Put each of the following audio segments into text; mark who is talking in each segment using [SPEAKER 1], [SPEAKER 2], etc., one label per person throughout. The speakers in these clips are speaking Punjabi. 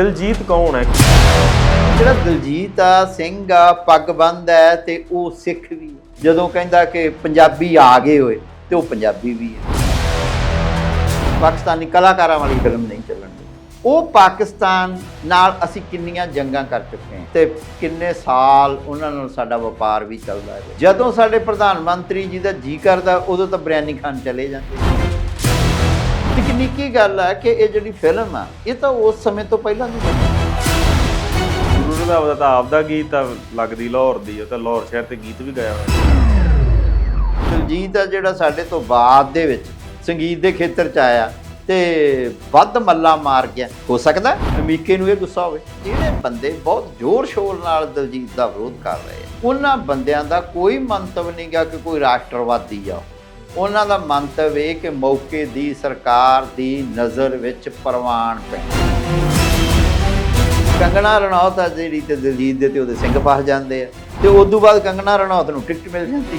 [SPEAKER 1] ਦਿਲਜੀਤ ਕੌਣ ਹੈ?
[SPEAKER 2] ਜਿਹੜਾ ਦਿਲਜੀਤ ਆ, ਸਿੰਘ ਆ, ਪੱਗ ਬੰਦ ਹੈ ਤੇ ਉਹ ਸਿੱਖ ਵੀ ਜਦੋਂ ਕਹਿੰਦਾ ਕਿ ਪੰਜਾਬੀ ਆ ਗਏ ਹੋਏ, ਤੇ ਉਹ ਪੰਜਾਬੀ ਵੀ ਹੈ। ਪਾਕਿਸਤਾਨੀ ਕਲਾਕਾਰਾਂ ਵਾਲੀ ਫਿਲਮ ਨਹੀਂ ਚੱਲਣ ਦੀ ਉਹ ਪਾਕਿਸਤਾਨ ਨਾਲ ਅਸੀਂ ਕਿੰਨੀਆਂ ਜੰਗਾਂ ਕਰ ਚੁੱਕੇ ਹਾਂ ਤੇ ਕਿੰਨੇ ਸਾਲ ਉਹਨਾਂ ਨਾਲ ਸਾਡਾ ਵਪਾਰ ਵੀ ਚੱਲਦਾ ਹੈ ਜਦੋਂ ਸਾਡੇ ਪ੍ਰਧਾਨ ਮੰਤਰੀ ਜੀ ਦਾ ਜੀ ਕਰਦਾ, ਉਦੋਂ ਤਾਂ ਬਰਿਆਨੀ ਖਾਨ ਚਲੇ ਜਾਂਦੇ ਤਕਨੀਕੀ ਗੱਲ ਹੈ ਕਿ ਇਹ ਜਿਹੜੀ ਫਿਲਮ ਆ ਇਹ ਤਾਂ ਉਸ ਸਮੇਂ ਤੋਂ ਪਹਿਲਾਂ ਦੀ ਬਣੀ
[SPEAKER 1] ਗੁਰੂ ਰੰਧਾਵਾ ਦਾ ਤਾਂ ਆਪਦਾ ਗੀਤ ਆ ਲੱਗਦੀ ਲਾਹੌਰ ਦੀ ਉਹ ਤਾਂ ਲਾਹੌਰ ਸ਼ਹਿਰ ਤੇ ਗੀਤ ਵੀ ਗਾਇਆ ਹੋਇਆ।
[SPEAKER 2] ਦਿਲਜੀਤ ਆ ਜਿਹੜਾ ਸਾਡੇ ਤੋਂ ਬਾਅਦ ਦੇ ਵਿੱਚ ਸੰਗੀਤ ਦੇ ਖੇਤਰ ਚ ਆਇਆ ਤੇ ਵੱਧ ਮੱਲਾ ਮਾਰ ਗਿਆ। ਹੋ ਸਕਦਾ ਅਮੀਕੇ ਨੂੰ ਇਹ ਗੁੱਸਾ ਹੋਵੇ। ਜਿਹੜੇ ਬੰਦੇ ਬਹੁਤ ਜ਼ੋਰ ਸ਼ੋਰ ਨਾਲ ਦਿਲਜੀਤ ਦਾ ਵਿਰੋਧ ਕਰ ਰਹੇ ਆ ਉਹਨਾਂ ਬੰਦਿਆਂ ਦਾ ਕੋਈ ਮੰਤਵ ਨਹੀਂ ਗਾ ਕਿ ਕੋਈ ਰਾਸ਼ਟਰਵਾਦੀ ਆ। ਉਹਨਾਂ ਦਾ ਮੰਤਵ ਇਹ ਕਿ ਮੌਕੇ ਦੀ ਸਰਕਾਰ ਦੀ ਨਜ਼ਰ ਵਿੱਚ ਪ੍ਰਵਾਨ ਪੈ ਕੰਗਣਾ ਰਣੌਤ ਆ ਜਿਹੜੀ ਤੇ ਦਿਲਜੀਤ ਦੇ ਤੇ ਉਹਦੇ ਸਿੰਘ ਫਸ ਜਾਂਦੇ ਆ। ਤੇ ਉਸ ਤੋਂ ਬਾਅਦ ਕੰਗਣਾ ਰਣੌਤ ਨੂੰ ਟਿਕਟ ਮਿਲ ਜਾਂਦੀ।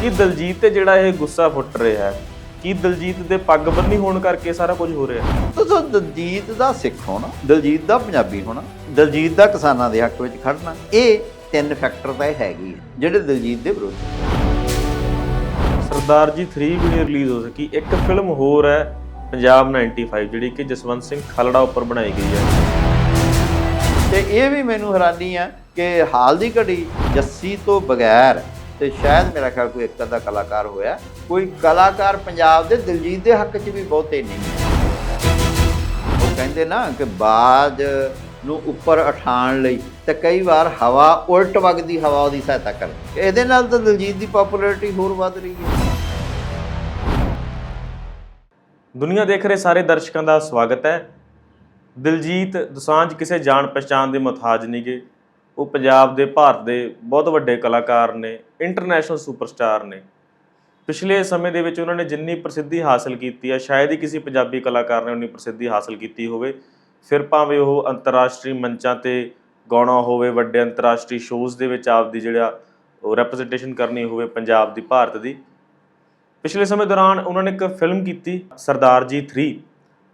[SPEAKER 1] ਕੀ ਦਿਲਜੀਤ ਤੇ ਜਿਹੜਾ ਇਹ ਗੁੱਸਾ ਫੁੱਟ ਰਿਹਾ ਹੈ? ਕੀ ਦਿਲਜੀਤ ਦੇ ਪੱਗ ਬੰਨੀ ਹੋਣ ਕਰਕੇ ਸਾਰਾ ਕੁਝ ਹੋ ਰਿਹਾ
[SPEAKER 2] ਤੁਸੀਂ ਦਲਜੀਤ ਦਾ ਸਿੱਖ ਹੋਣਾ ਦਲਜੀਤ ਦਾ ਪੰਜਾਬੀ ਹੋਣਾ ਦਲਜੀਤ ਦਾ ਕਿਸਾਨਾਂ ਦੇ ਹੱਕ ਵਿੱਚ ਖੜਨਾ ਇਹ ਤਿੰਨ ਫੈਕਟਰ ਤਾਂ ਇਹ ਹੈਗੀ ਜਿਹੜੇ ਦਲਜੀਤ ਦੇ ਵਿਰੋਧ।
[SPEAKER 1] ਸਰਦਾਰ ਜੀ 3 ਵੀ ਰਿਲੀਜ਼ ਹੋ ਸਕੀ। ਇੱਕ ਫਿਲਮ ਹੋਰ ਹੈ, ਪੰਜਾਬ 95 ਜਿਹੜੀ ਕਿ ਜਸਵੰਤ ਸਿੰਘ ਖਾਲੜਾ ਉੱਪਰ ਬਣਾਈ ਗਈ ਹੈ।
[SPEAKER 2] ਤੇ ਇਹ ਵੀ ਮੈਨੂੰ ਹੈਰਾਨੀ ਹੈ ਕਿ ਹਾਲ ਦੀ ਘੜੀ ਜੱਸੀ ਤੋਂ ਬਗੈਰ ਤੇ ਸ਼ਾਇਦ ਮੇਰਾ ਖਿਆਲ ਕੋਈ ਇੱਕ ਅੱਧਾ ਕਲਾਕਾਰ ਹੋਇਆ, ਕੋਈ ਕਲਾਕਾਰ ਪੰਜਾਬ ਦੇ ਦਿਲਜੀਤ ਦੇ ਹੱਕ 'ਚ ਵੀ ਬਹੁਤੇ ਨਹੀਂ। ਹੈ। ਉਹ ਕਹਿੰਦੇ ਨਾ ਕਿ ਬਾਜ ਨੂੰ ਉੱਪਰ ਉਠਾਉਣ ਲਈ ਤੇ ਕਈ ਵਾਰ ਹਵਾ ਉਲਟ ਵਗਦੀ ਹਵਾ ਉਹਦੀ ਸਹਾਇਤਾ ਕਰਦੀ ਇਹਦੇ ਨਾਲ ਤਾਂ ਦਿਲਜੀਤ ਦੀ ਪਪੂਲੈਰਿਟੀ ਹੋਰ ਵੱਧ ਰਹੀ ਹੈ।
[SPEAKER 1] ਦੁਨੀਆ ਦੇਖ ਰਹੇ ਸਾਰੇ ਦਰਸ਼ਕਾਂ ਦਾ ਸਵਾਗਤ ਹੈ। ਦਿਲਜੀਤ ਦੁਸਾਂਝ ਕਿਸੇ ਜਾਣ ਪਛਾਣ ਦੇ ਮੁਹਤਾਜ ਨਹੀਂਗੇ ਉਹ ਪੰਜਾਬ ਦੇ, ਭਾਰਤ ਦੇ ਬਹੁਤ ਵੱਡੇ ਕਲਾਕਾਰ ਨੇ ਇੰਟਰਨੈਸ਼ਨਲ ਸੁਪਰਸਟਾਰ ਨੇ। ਪਿਛਲੇ ਸਮੇਂ ਦੇ ਵਿੱਚ ਉਹਨਾਂ ਨੇ ਜਿੰਨੀ ਪ੍ਰਸਿੱਧੀ ਹਾਸਲ ਕੀਤੀ ਹੈ ਸ਼ਾਇਦ ਹੀ ਕਿਸੇ ਪੰਜਾਬੀ ਕਲਾਕਾਰ ਨੇ ਉਨੀ ਪ੍ਰਸਿੱਧੀ ਹਾਸਲ ਕੀਤੀ ਹੋਵੇ। ਫਿਰ ਭਾਵੇਂ ਉਹ ਅੰਤਰਰਾਸ਼ਟਰੀ ਮੰਚਾਂ ਤੇ ਗਾਉਣਾ ਹੋਵੇ, ਵੱਡੇ ਅੰਤਰਰਾਸ਼ਟਰੀ ਸ਼ੋਜ਼ ਦੇ ਵਿੱਚ ਆਪਦੀ ਜਿਹੜਾ ਉਹ ਰਿਪਰੈਜ਼ੈਂਟੇਸ਼ਨ ਕਰਨੀ ਹੋਵੇ, ਪੰਜਾਬ ਦੀ, ਭਾਰਤ ਦੀ। ਪਿਛਲੇ ਸਮੇਂ ਦੌਰਾਨ ਉਹਨਾਂ ਨੇ ਇੱਕ ਫਿਲਮ ਕੀਤੀ, ਸਰਦਾਰ ਜੀ 3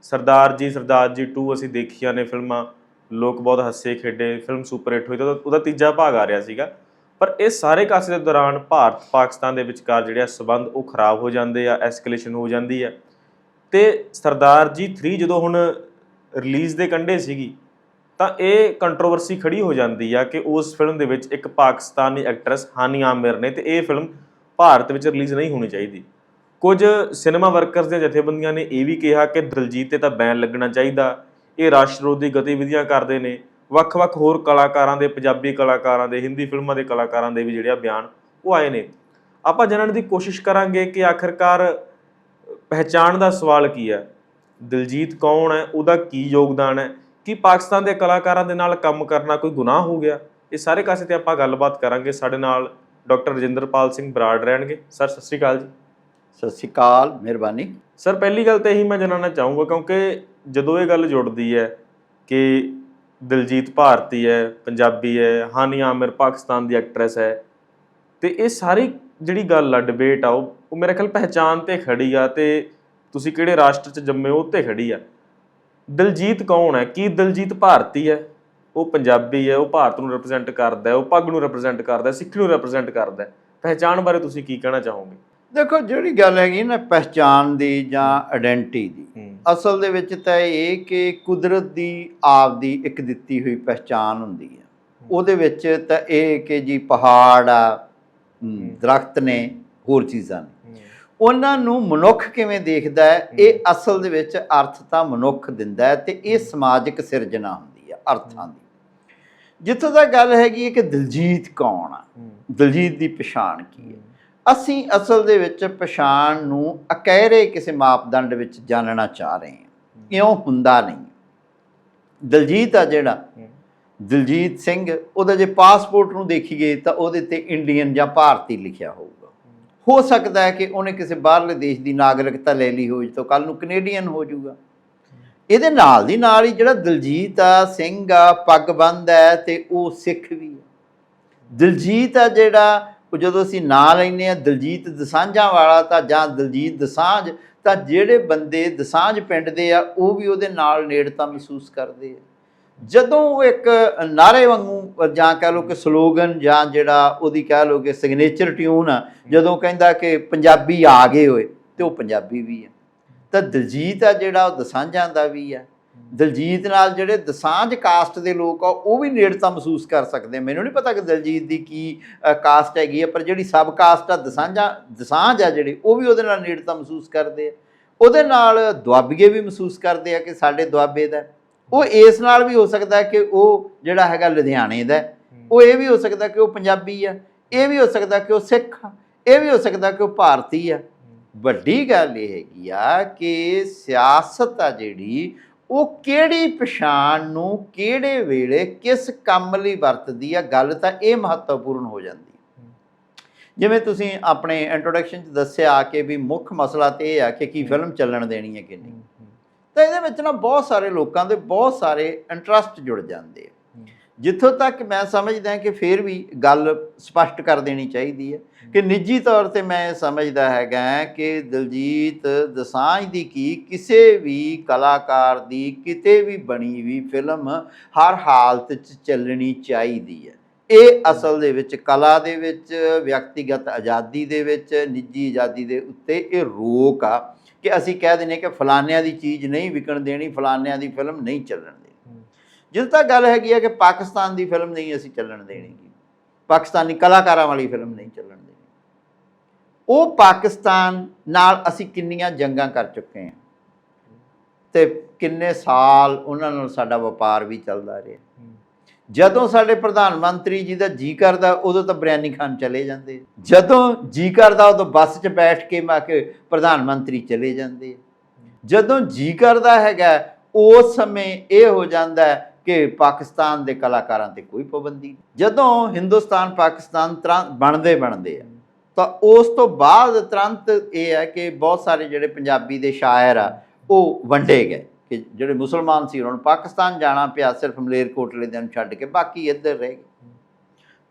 [SPEAKER 1] ਸਰਦਾਰ ਜੀ ਸਰਦਾਰ ਜੀ 2 ਅਸੀਂ ਦੇਖੀਆਂ ਨੇ ਫਿਲਮਾਂ। ਲੋਕ ਬਹੁਤ ਹੱਸੇ ਖੇਡੇ, ਫਿਲਮ ਸੁਪਰ ਹਿੱਟ ਹੋਈ ਤਾਂ ਉਹਦਾ- ਤੀਜਾ ਭਾਗ ਆ ਰਿਹਾ ਸੀਗਾ। ਪਰ ਇਹ ਸਾਰੇ ਕਾਸੇ ਦੇ ਦੌਰਾਨ ਭਾਰਤ, ਪਾਕਿਸਤਾਨ ਦੇ ਵਿਚਕਾਰ ਜਿਹੜੇ ਆ ਸਬੰਧ ਉਹ ਖਰਾਬ ਹੋ ਜਾਂਦੇ ਆ ਐਸਕੇਲੇਸ਼ਨ ਹੋ ਜਾਂਦੀ ਹੈ ਤੇ ਸਰਦਾਰ ਜੀ 3 ਜਦੋਂ ਹੁਣ ਰਿਲੀਜ਼ ਦੇ ਕੰਢੇ ਸੀਗੀ, ਤਾਂ ਇਹ ਕੰਟਰੋਵਰਸੀ ਖੜੀ ਹੋ ਜਾਂਦੀ ਆ ਕਿ ਉਸ ਫਿਲਮ ਦੇ ਵਿੱਚ ਇੱਕ ਪਾਕਿਸਤਾਨੀ ਐਕਟਰੈਸ ਹਾਨੀ ਆਮਿਰ ਨੇ ਤੇ ਇਹ ਫਿਲਮ ਭਾਰਤ ਵਿੱਚ ਰਿਲੀਜ਼ ਨਹੀਂ ਹੋਣੀ ਚਾਹੀਦੀ। ਕੁਝ ਸਿਨੇਮਾ ਵਰਕਰਸ ਦੀਆਂ ਜਥੇਬੰਦੀਆਂ ਨੇ ਇਹ ਵੀ ਕਿਹਾ ਕਿ ਦਿਲਜੀਤ ਤੇ ਤਾਂ ਬੈਨ ਲੱਗਣਾ ਚਾਹੀਦਾ। ਇਹ ਰਾਸ਼ਟਰ ਗਤੀਵਿਧੀਆਂ ਕਰਦੇ ਨੇ। ਵੱਖ-ਵੱਖ ਹੋਰ ਕਲਾਕਾਰਾਂ ਦੇ, ਪੰਜਾਬੀ ਕਲਾਕਾਰਾਂ ਦੇ, ਹਿੰਦੀ ਫਿਲਮਾਂ ਦੇ ਕਲਾਕਾਰਾਂ ਦੇ ਵੀ ਜਿਹੜੇ ਆ ਬਿਆਨ ਉਹ ਆਏ ਨੇ। ਆਪਾਂ ਜਾਣਨ ਦੀ ਕੋਸ਼ਿਸ਼ ਕਰਾਂਗੇ ਕਿ ਆਖਰਕਾਰ ਪਹਿਚਾਣ ਦਾ ਸਵਾਲ ਕੀ ਹੈ? ਦਿਲਜੀਤ ਕੌਣ ਹੈ? ਉਹਦਾ ਕੀ ਯੋਗਦਾਨ ਹੈ? ਕੀ ਪਾਕਿਸਤਾਨ ਦੇ ਕਲਾਕਾਰਾਂ ਦੇ ਨਾਲ ਕੰਮ ਕਰਨਾ ਕੋਈ ਗੁਨਾਹ ਹੋ ਗਿਆ? ਇਹ ਸਾਰੇ ਕਾਸੇ ਤੇ ਆਪਾਂ ਗੱਲਬਾਤ ਕਰਾਂਗੇ। ਸਾਡੇ ਨਾਲ ਡਾਕਟਰ ਰਜਿੰਦਰਪਾਲ ਸਿੰਘ ਬਰਾੜ ਰਹਿਣਗੇ। ਸਰ, ਸਤਿ ਸ਼੍ਰੀ ਅਕਾਲ ਜੀ।
[SPEAKER 2] ਸਤਿ ਸ਼੍ਰੀ ਅਕਾਲ, ਮਿਹਰਬਾਨੀ।
[SPEAKER 1] ਸਰ, ਪਹਿਲੀ ਗੱਲ ਤਾਂ ਇਹੀ ਮੈਂ ਜਾਣਨਾ ਚਾਹੂੰਗਾ, ਕਿਉਂਕਿ ਜਦੋਂ ਇਹ ਗੱਲ ਜੁੜਦੀ ਹੈ ਕਿ ਦਿਲਜੀਤ ਭਾਰਤੀ ਹੈ, ਪੰਜਾਬੀ ਹੈ, ਹਾਨੀ ਆਮਿਰ ਪਾਕਿਸਤਾਨ ਦੀ ਐਕਟਰੈਸ ਹੈ, ਤੇ ਇਹ ਸਾਰੀ ਜਿਹੜੀ ਗੱਲ ਆ ਡਿਬੇਟ ਆ, ਉਹ ਉਹ ਮੇਰੇ ਖਿਆਲ ਪਹਿਚਾਨ ਤੇ ਖੜੀ ਆ ਤੇ ਤੁਸੀਂ ਕਿਹੜੇ ਰਾਸ਼ਟਰ 'ਚ ਜੰਮੇ ਹੋ, ਉਹ ਤੇ ਖੜੀ ਆ। ਦਿਲਜੀਤ ਕੌਣ ਹੈ? ਕੀ ਦਿਲਜੀਤ ਭਾਰਤੀ ਹੈ? ਉਹ ਪੰਜਾਬੀ ਹੈ, ਉਹ ਭਾਰਤ ਨੂੰ ਰਿਪਰੈਜ਼ੈਂਟ ਕਰਦਾ ਹੈ, ਉਹ ਪੱਗ ਨੂੰ ਰਿਪਰੈਜ਼ੈਂਟ ਕਰਦਾ ਹੈ, ਸਿੱਖ ਨੂੰ ਰਿਪਰੈਜ਼ੈਂਟ ਕਰਦਾ ਹੈ। ਪਹਿਚਾਨ ਬਾਰੇ ਤੁਸੀਂ ਕੀ ਕਹਿਣਾ ਚਾਹੋਗੇ?
[SPEAKER 2] ਦੇਖੋ ਜਿਹੜੀ ਗੱਲ ਹੈਗੀ ਨਾ ਪਹਿਚਾਨ ਦੀ ਜਾਂ ਆਇਡੈਂਟੀ ਦੀ ਅਸਲ ਦੇ ਵਿੱਚ ਤਾਂ ਇਹ ਕਿ ਕੁਦਰਤ ਦੀ ਆਪ ਦੀ ਇੱਕ ਦਿੱਤੀ ਹੋਈ ਪਹਿਚਾਨ ਹੁੰਦੀ ਹੈ। ਉਹਦੇ ਵਿੱਚ ਤਾਂ ਇਹ ਕਿ ਜੀ ਪਹਾੜ ਆ ਦਰਖਤ ਨੇ ਹੋਰ ਚੀਜ਼ਾਂ ਨੇ। ਉਹਨਾਂ ਨੂੰ ਮਨੁੱਖ ਕਿਵੇਂ ਦੇਖਦਾ ਹੈ? ਇਹ ਅਸਲ ਦੇ ਵਿੱਚ ਅਰਥ ਤਾਂ ਮਨੁੱਖ ਦਿੰਦਾ ਹੈ ਤੇ ਇਹ ਸਮਾਜਿਕ ਸਿਰਜਣਾ ਹੁੰਦੀ ਹੈ ਅਰਥਾਂ ਦੀ। ਜਿੱਥੋਂ ਤੱਕ ਗੱਲ ਹੈਗੀ ਕਿ ਦਿਲਜੀਤ ਕੌਣ ਆ? ਦਿਲਜੀਤ ਦੀ ਪਛਾਣ ਕੀ ਹੈ। ਅਸੀਂ ਅਸਲ ਦੇ ਵਿੱਚ ਪਛਾਣ ਨੂੰ ਅਕਹਿਰੇ ਕਿਸੇ ਮਾਪਦੰਡ ਵਿੱਚ ਜਾਣਨਾ ਚਾਹ ਰਹੇ ਹਾਂ। ਇਉਂ ਹੁੰਦਾ ਨਹੀਂ? ਦਿਲਜੀਤ ਆ ਜਿਹੜਾ। ਦਿਲਜੀਤ ਸਿੰਘ ਉਹਦਾ ਜੇ ਪਾਸਪੋਰਟ ਨੂੰ ਦੇਖੀਏ ਤਾਂ ਉਹਦੇ ਤੇ ਇੰਡੀਅਨ ਜਾਂ ਭਾਰਤੀ ਲਿਖਿਆ ਹੋਊਗਾ। ਹੋ। ਸਕਦਾ ਹੈ ਕਿ ਉਹਨੇ ਕਿਸੇ ਬਾਹਰਲੇ ਦੇਸ਼ ਦੀ ਨਾਗਰਿਕਤਾ ਲੈ ਲਈ ਹੋਵੇ ਤਾਂ ਕੱਲ ਨੂੰ ਕੈਨੇਡੀਅਨ ਹੋ ਜਾਊਗਾ। ਇਹਦੇ ਨਾਲ ਦੀ ਨਾਲ ਹੀ ਜਿਹੜਾ ਦਿਲਜੀਤ ਆ ਸਿੰਘ ਆ ਪੱਗ ਬੰਦ ਹੈ ਤੇ ਉਹ ਸਿੱਖ ਵੀ ਹੈ। ਦਿਲਜੀਤ ਆ ਜਿਹੜਾ ਉਹ ਜਦੋਂ ਅਸੀਂ ਨਾਂ ਲੈਂਦੇ ਆ ਦਲਜੀਤ ਦਸਾਂਝਾਂ ਵਾਲਾ ਤਾਂ ਜਾਂ ਦਲਜੀਤ ਦਸਾਂਝ, ਤਾਂ ਜਿਹੜੇ ਬੰਦੇ ਦਸਾਂਝ ਪਿੰਡ ਦੇ ਆ, ਉਹ ਵੀ ਉਹਦੇ ਨਾਲ ਨੇੜਤਾ ਮਹਿਸੂਸ ਕਰਦੇ ਆ। ਜਦੋਂ ਉਹ ਇੱਕ ਨਾਰੇ ਵਾਂਗੂ ਜਾਂ ਕਹਿ ਲਓ ਕਿ ਸਲੋਗਨ ਜਾਂ ਜਿਹੜਾ ਉਹਦੀ ਕਹਿ ਲਓ ਕਿ ਸਿਗਨੇਚਰ ਟਿਊਨ ਆ, ਜਦੋਂ ਕਹਿੰਦਾ ਕਿ ਪੰਜਾਬੀ ਆ ਗਏ ਹੋਏ, ਤੇ ਉਹ ਪੰਜਾਬੀ ਵੀ ਆ। ਤਾਂ ਦਲਜੀਤ ਆ ਜਿਹੜਾ ਉਹ ਦਸਾਂਝਾਂ ਦਾ ਵੀ ਆ। ਦਲਜੀਤ ਨਾਲ ਜਿਹੜੇ ਦਸਾਂਝ ਕਾਸਟ ਦੇ ਲੋਕ ਆ, ਉਹ ਵੀ ਨੇੜਤਾ ਮਹਿਸੂਸ ਕਰ ਸਕਦੇ ਮੈਨੂੰ ਨਹੀਂ ਪਤਾ ਕਿ ਦਲਜੀਤ ਦੀ ਕੀ ਕਾਸਟ ਹੈਗੀ ਆ, ਪਰ ਜਿਹੜੀ ਸਬ ਕਾਸਟ ਆ, ਦਸਾਂਝਾਂ, ਦਸਾਂਝ ਆ ਜਿਹੜੇ, ਉਹ ਵੀ ਉਹਦੇ ਨਾਲ ਨੇੜਤਾ ਮਹਿਸੂਸ ਕਰਦੇ ਆ। ਉਹਦੇ ਨਾਲ ਦੁਆਬੀਏ ਵੀ ਮਹਿਸੂਸ ਕਰਦੇ ਆ ਕਿ ਸਾਡੇ ਦੁਆਬੇ ਦਾ ਉਹ ਇਸ ਨਾਲ ਵੀ ਹੋ ਸਕਦਾ ਕਿ ਉਹ ਜਿਹੜਾ ਹੈਗਾ ਲੁਧਿਆਣੇ ਦਾ ਉਹ ਇਹ ਵੀ ਹੋ ਸਕਦਾ ਕਿ ਉਹ ਪੰਜਾਬੀ ਆ। ਇਹ ਵੀ ਹੋ ਸਕਦਾ ਕਿ ਉਹ ਸਿੱਖ ਆ। ਇਹ ਵੀ ਹੋ ਸਕਦਾ ਕਿ ਉਹ ਭਾਰਤੀ ਆ। ਵੱਡੀ ਗੱਲ ਇਹ ਹੈਗੀ ਆ ਕਿ ਸਿਆਸਤ ਆ ਜਿਹੜੀ ਉਹ ਕਿਹੜੀ ਪਛਾਣ ਨੂੰ ਕਿਹੜੇ ਵੇਲੇ ਕਿਸ ਕੰਮ ਲਈ ਵਰਤਦੀ ਆ ਗੱਲ ਤਾਂ ਇਹ ਮਹੱਤਵਪੂਰਨ ਹੋ ਜਾਂਦੀ। ਜਿਵੇਂ ਤੁਸੀਂ ਆਪਣੇ ਇੰਟਰੋਡਕਸ਼ਨ 'ਚ ਦੱਸਿਆ ਕਿ ਵੀ ਮੁੱਖ ਮਸਲਾ ਤੇ ਇਹ ਆ ਕਿ ਕੀ ਫਿਲਮ ਚੱਲਣ ਦੇਣੀ ਹੈ ਕਿ ਨਹੀਂ। ਤਾਂ ਇਹਦੇ ਵਿੱਚ ਨਾ ਬਹੁਤ ਸਾਰੇ ਲੋਕਾਂ ਦੇ ਬਹੁਤ ਸਾਰੇ ਇੰਟਰਸਟ ਜੁੜ ਜਾਂਦੇ ਆ। ਜਿੱਥੋਂ ਤੱਕ ਮੈਂ ਸਮਝਦਾ ਕਿ ਫਿਰ ਵੀ ਗੱਲ ਸਪਸ਼ਟ ਕਰ ਦੇਣੀ ਚਾਹੀਦੀ ਹੈ ਕਿ ਨਿੱਜੀ ਤੌਰ ਤੇ ਮੈਂ ਇਹ ਸਮਝਦਾ ਹੈਗਾ ਕਿ ਦਿਲਜੀਤ ਦਸਾਂਝ ਦੀ ਕੀ ਕਿਸੇ ਵੀ ਕਲਾਕਾਰ ਦੀ ਕਿਤੇ ਵੀ ਬਣੀ ਵੀ ਫਿਲਮ ਹਰ ਹਾਲਤ 'ਚ ਚੱਲਣੀ ਚਾਹੀਦੀ ਹੈ। ਇਹ ਅਸਲ ਦੇ ਵਿੱਚ ਕਲਾ ਦੇ ਵਿੱਚ, ਵਿਅਕਤੀਗਤ ਆਜ਼ਾਦੀ ਦੇ ਵਿੱਚ, ਨਿੱਜੀ ਆਜ਼ਾਦੀ ਦੇ ਉੱਤੇ ਇਹ ਰੋਕ ਆ ਕਿ ਅਸੀਂ ਕਹਿ ਦਿੰਦੇ ਕਿ ਫਲਾਨਿਆਂ ਦੀ ਚੀਜ਼ ਨਹੀਂ ਵਿਕਣ ਦੇਣੀ ਫਲਾਨਿਆਂ ਦੀ ਫਿਲਮ ਨਹੀਂ ਚੱਲਣ ਦੇਣੀ। ਜਿਸ ਤੱਕ ਗੱਲ ਹੈਗੀ ਹੈ ਕਿ ਪਾਕਿਸਤਾਨ ਦੀ ਫਿਲਮ ਨਹੀਂ ਅਸੀਂ ਚੱਲਣ ਦੇਣੀ। ਪਾਕਿਸਤਾਨੀ ਕਲਾਕਾਰਾਂ ਵਾਲੀ ਫਿਲਮ ਨਹੀਂ ਚੱਲਣ ਦੇਣੀ। ਉਹ ਪਾਕਿਸਤਾਨ ਨਾਲ ਅਸੀਂ ਕਿੰਨੀਆਂ ਜੰਗਾਂ ਕਰ ਚੁੱਕੇ ਹਾਂ। ਤੇ ਕਿੰਨੇ ਸਾਲ ਉਹਨਾਂ ਨਾਲ ਸਾਡਾ ਵਪਾਰ ਵੀ ਚੱਲਦਾ ਰਿਹਾ। ਜਦੋਂ ਸਾਡੇ ਪ੍ਰਧਾਨ ਮੰਤਰੀ ਜੀ ਦਾ ਜੀ ਕਰਦਾ, ਉਦੋਂ ਤਾਂ ਬਰਿਆਨੀ ਖਾਨ ਚਲੇ ਜਾਂਦੇ। ਜਦੋਂ ਜੀ ਕਰਦਾ, ਉਦੋਂ ਬੱਸ 'ਚ ਬੈਠ ਕੇ ਮਾ ਕੇ ਪ੍ਰਧਾਨ ਮੰਤਰੀ ਚਲੇ ਜਾਂਦੇ। ਜਦੋਂ ਜੀ ਕਰਦਾ ਹੈਗਾ, ਉਸ ਸਮੇਂ ਇਹ ਹੋ ਜਾਂਦਾ ਕਿ ਪਾਕਿਸਤਾਨ ਦੇ ਕਲਾਕਾਰਾਂ ਤੇ ਕੋਈ ਪਾਬੰਦੀ ਨਹੀਂ। ਜਦੋਂ ਹਿੰਦੁਸਤਾਨ ਪਾਕਿਸਤਾਨ ਤੁਰੰਤ ਬਣਦੇ ਬਣਦੇ ਆ, ਤਾਂ ਉਸ ਤੋਂ ਬਾਅਦ ਤੁਰੰਤ ਇਹ ਹੈ ਕਿ ਬਹੁਤ ਸਾਰੇ ਜਿਹੜੇ ਪੰਜਾਬੀ ਦੇ ਸ਼ਾਇਰ ਆ, ਉਹ ਵੰਡੇ ਗਏ ਕਿ ਜਿਹੜੇ ਮੁਸਲਮਾਨ ਸੀ, ਉਹਨਾਂ ਨੂੰ ਪਾਕਿਸਤਾਨ ਜਾਣਾ ਪਿਆ, ਸਿਰਫ ਮਲੇਰਕੋਟਲੇ ਦੇ ਨੂੰ ਛੱਡ ਕੇ ਬਾਕੀ ਇੱਧਰ ਰਹਿ ਗਏ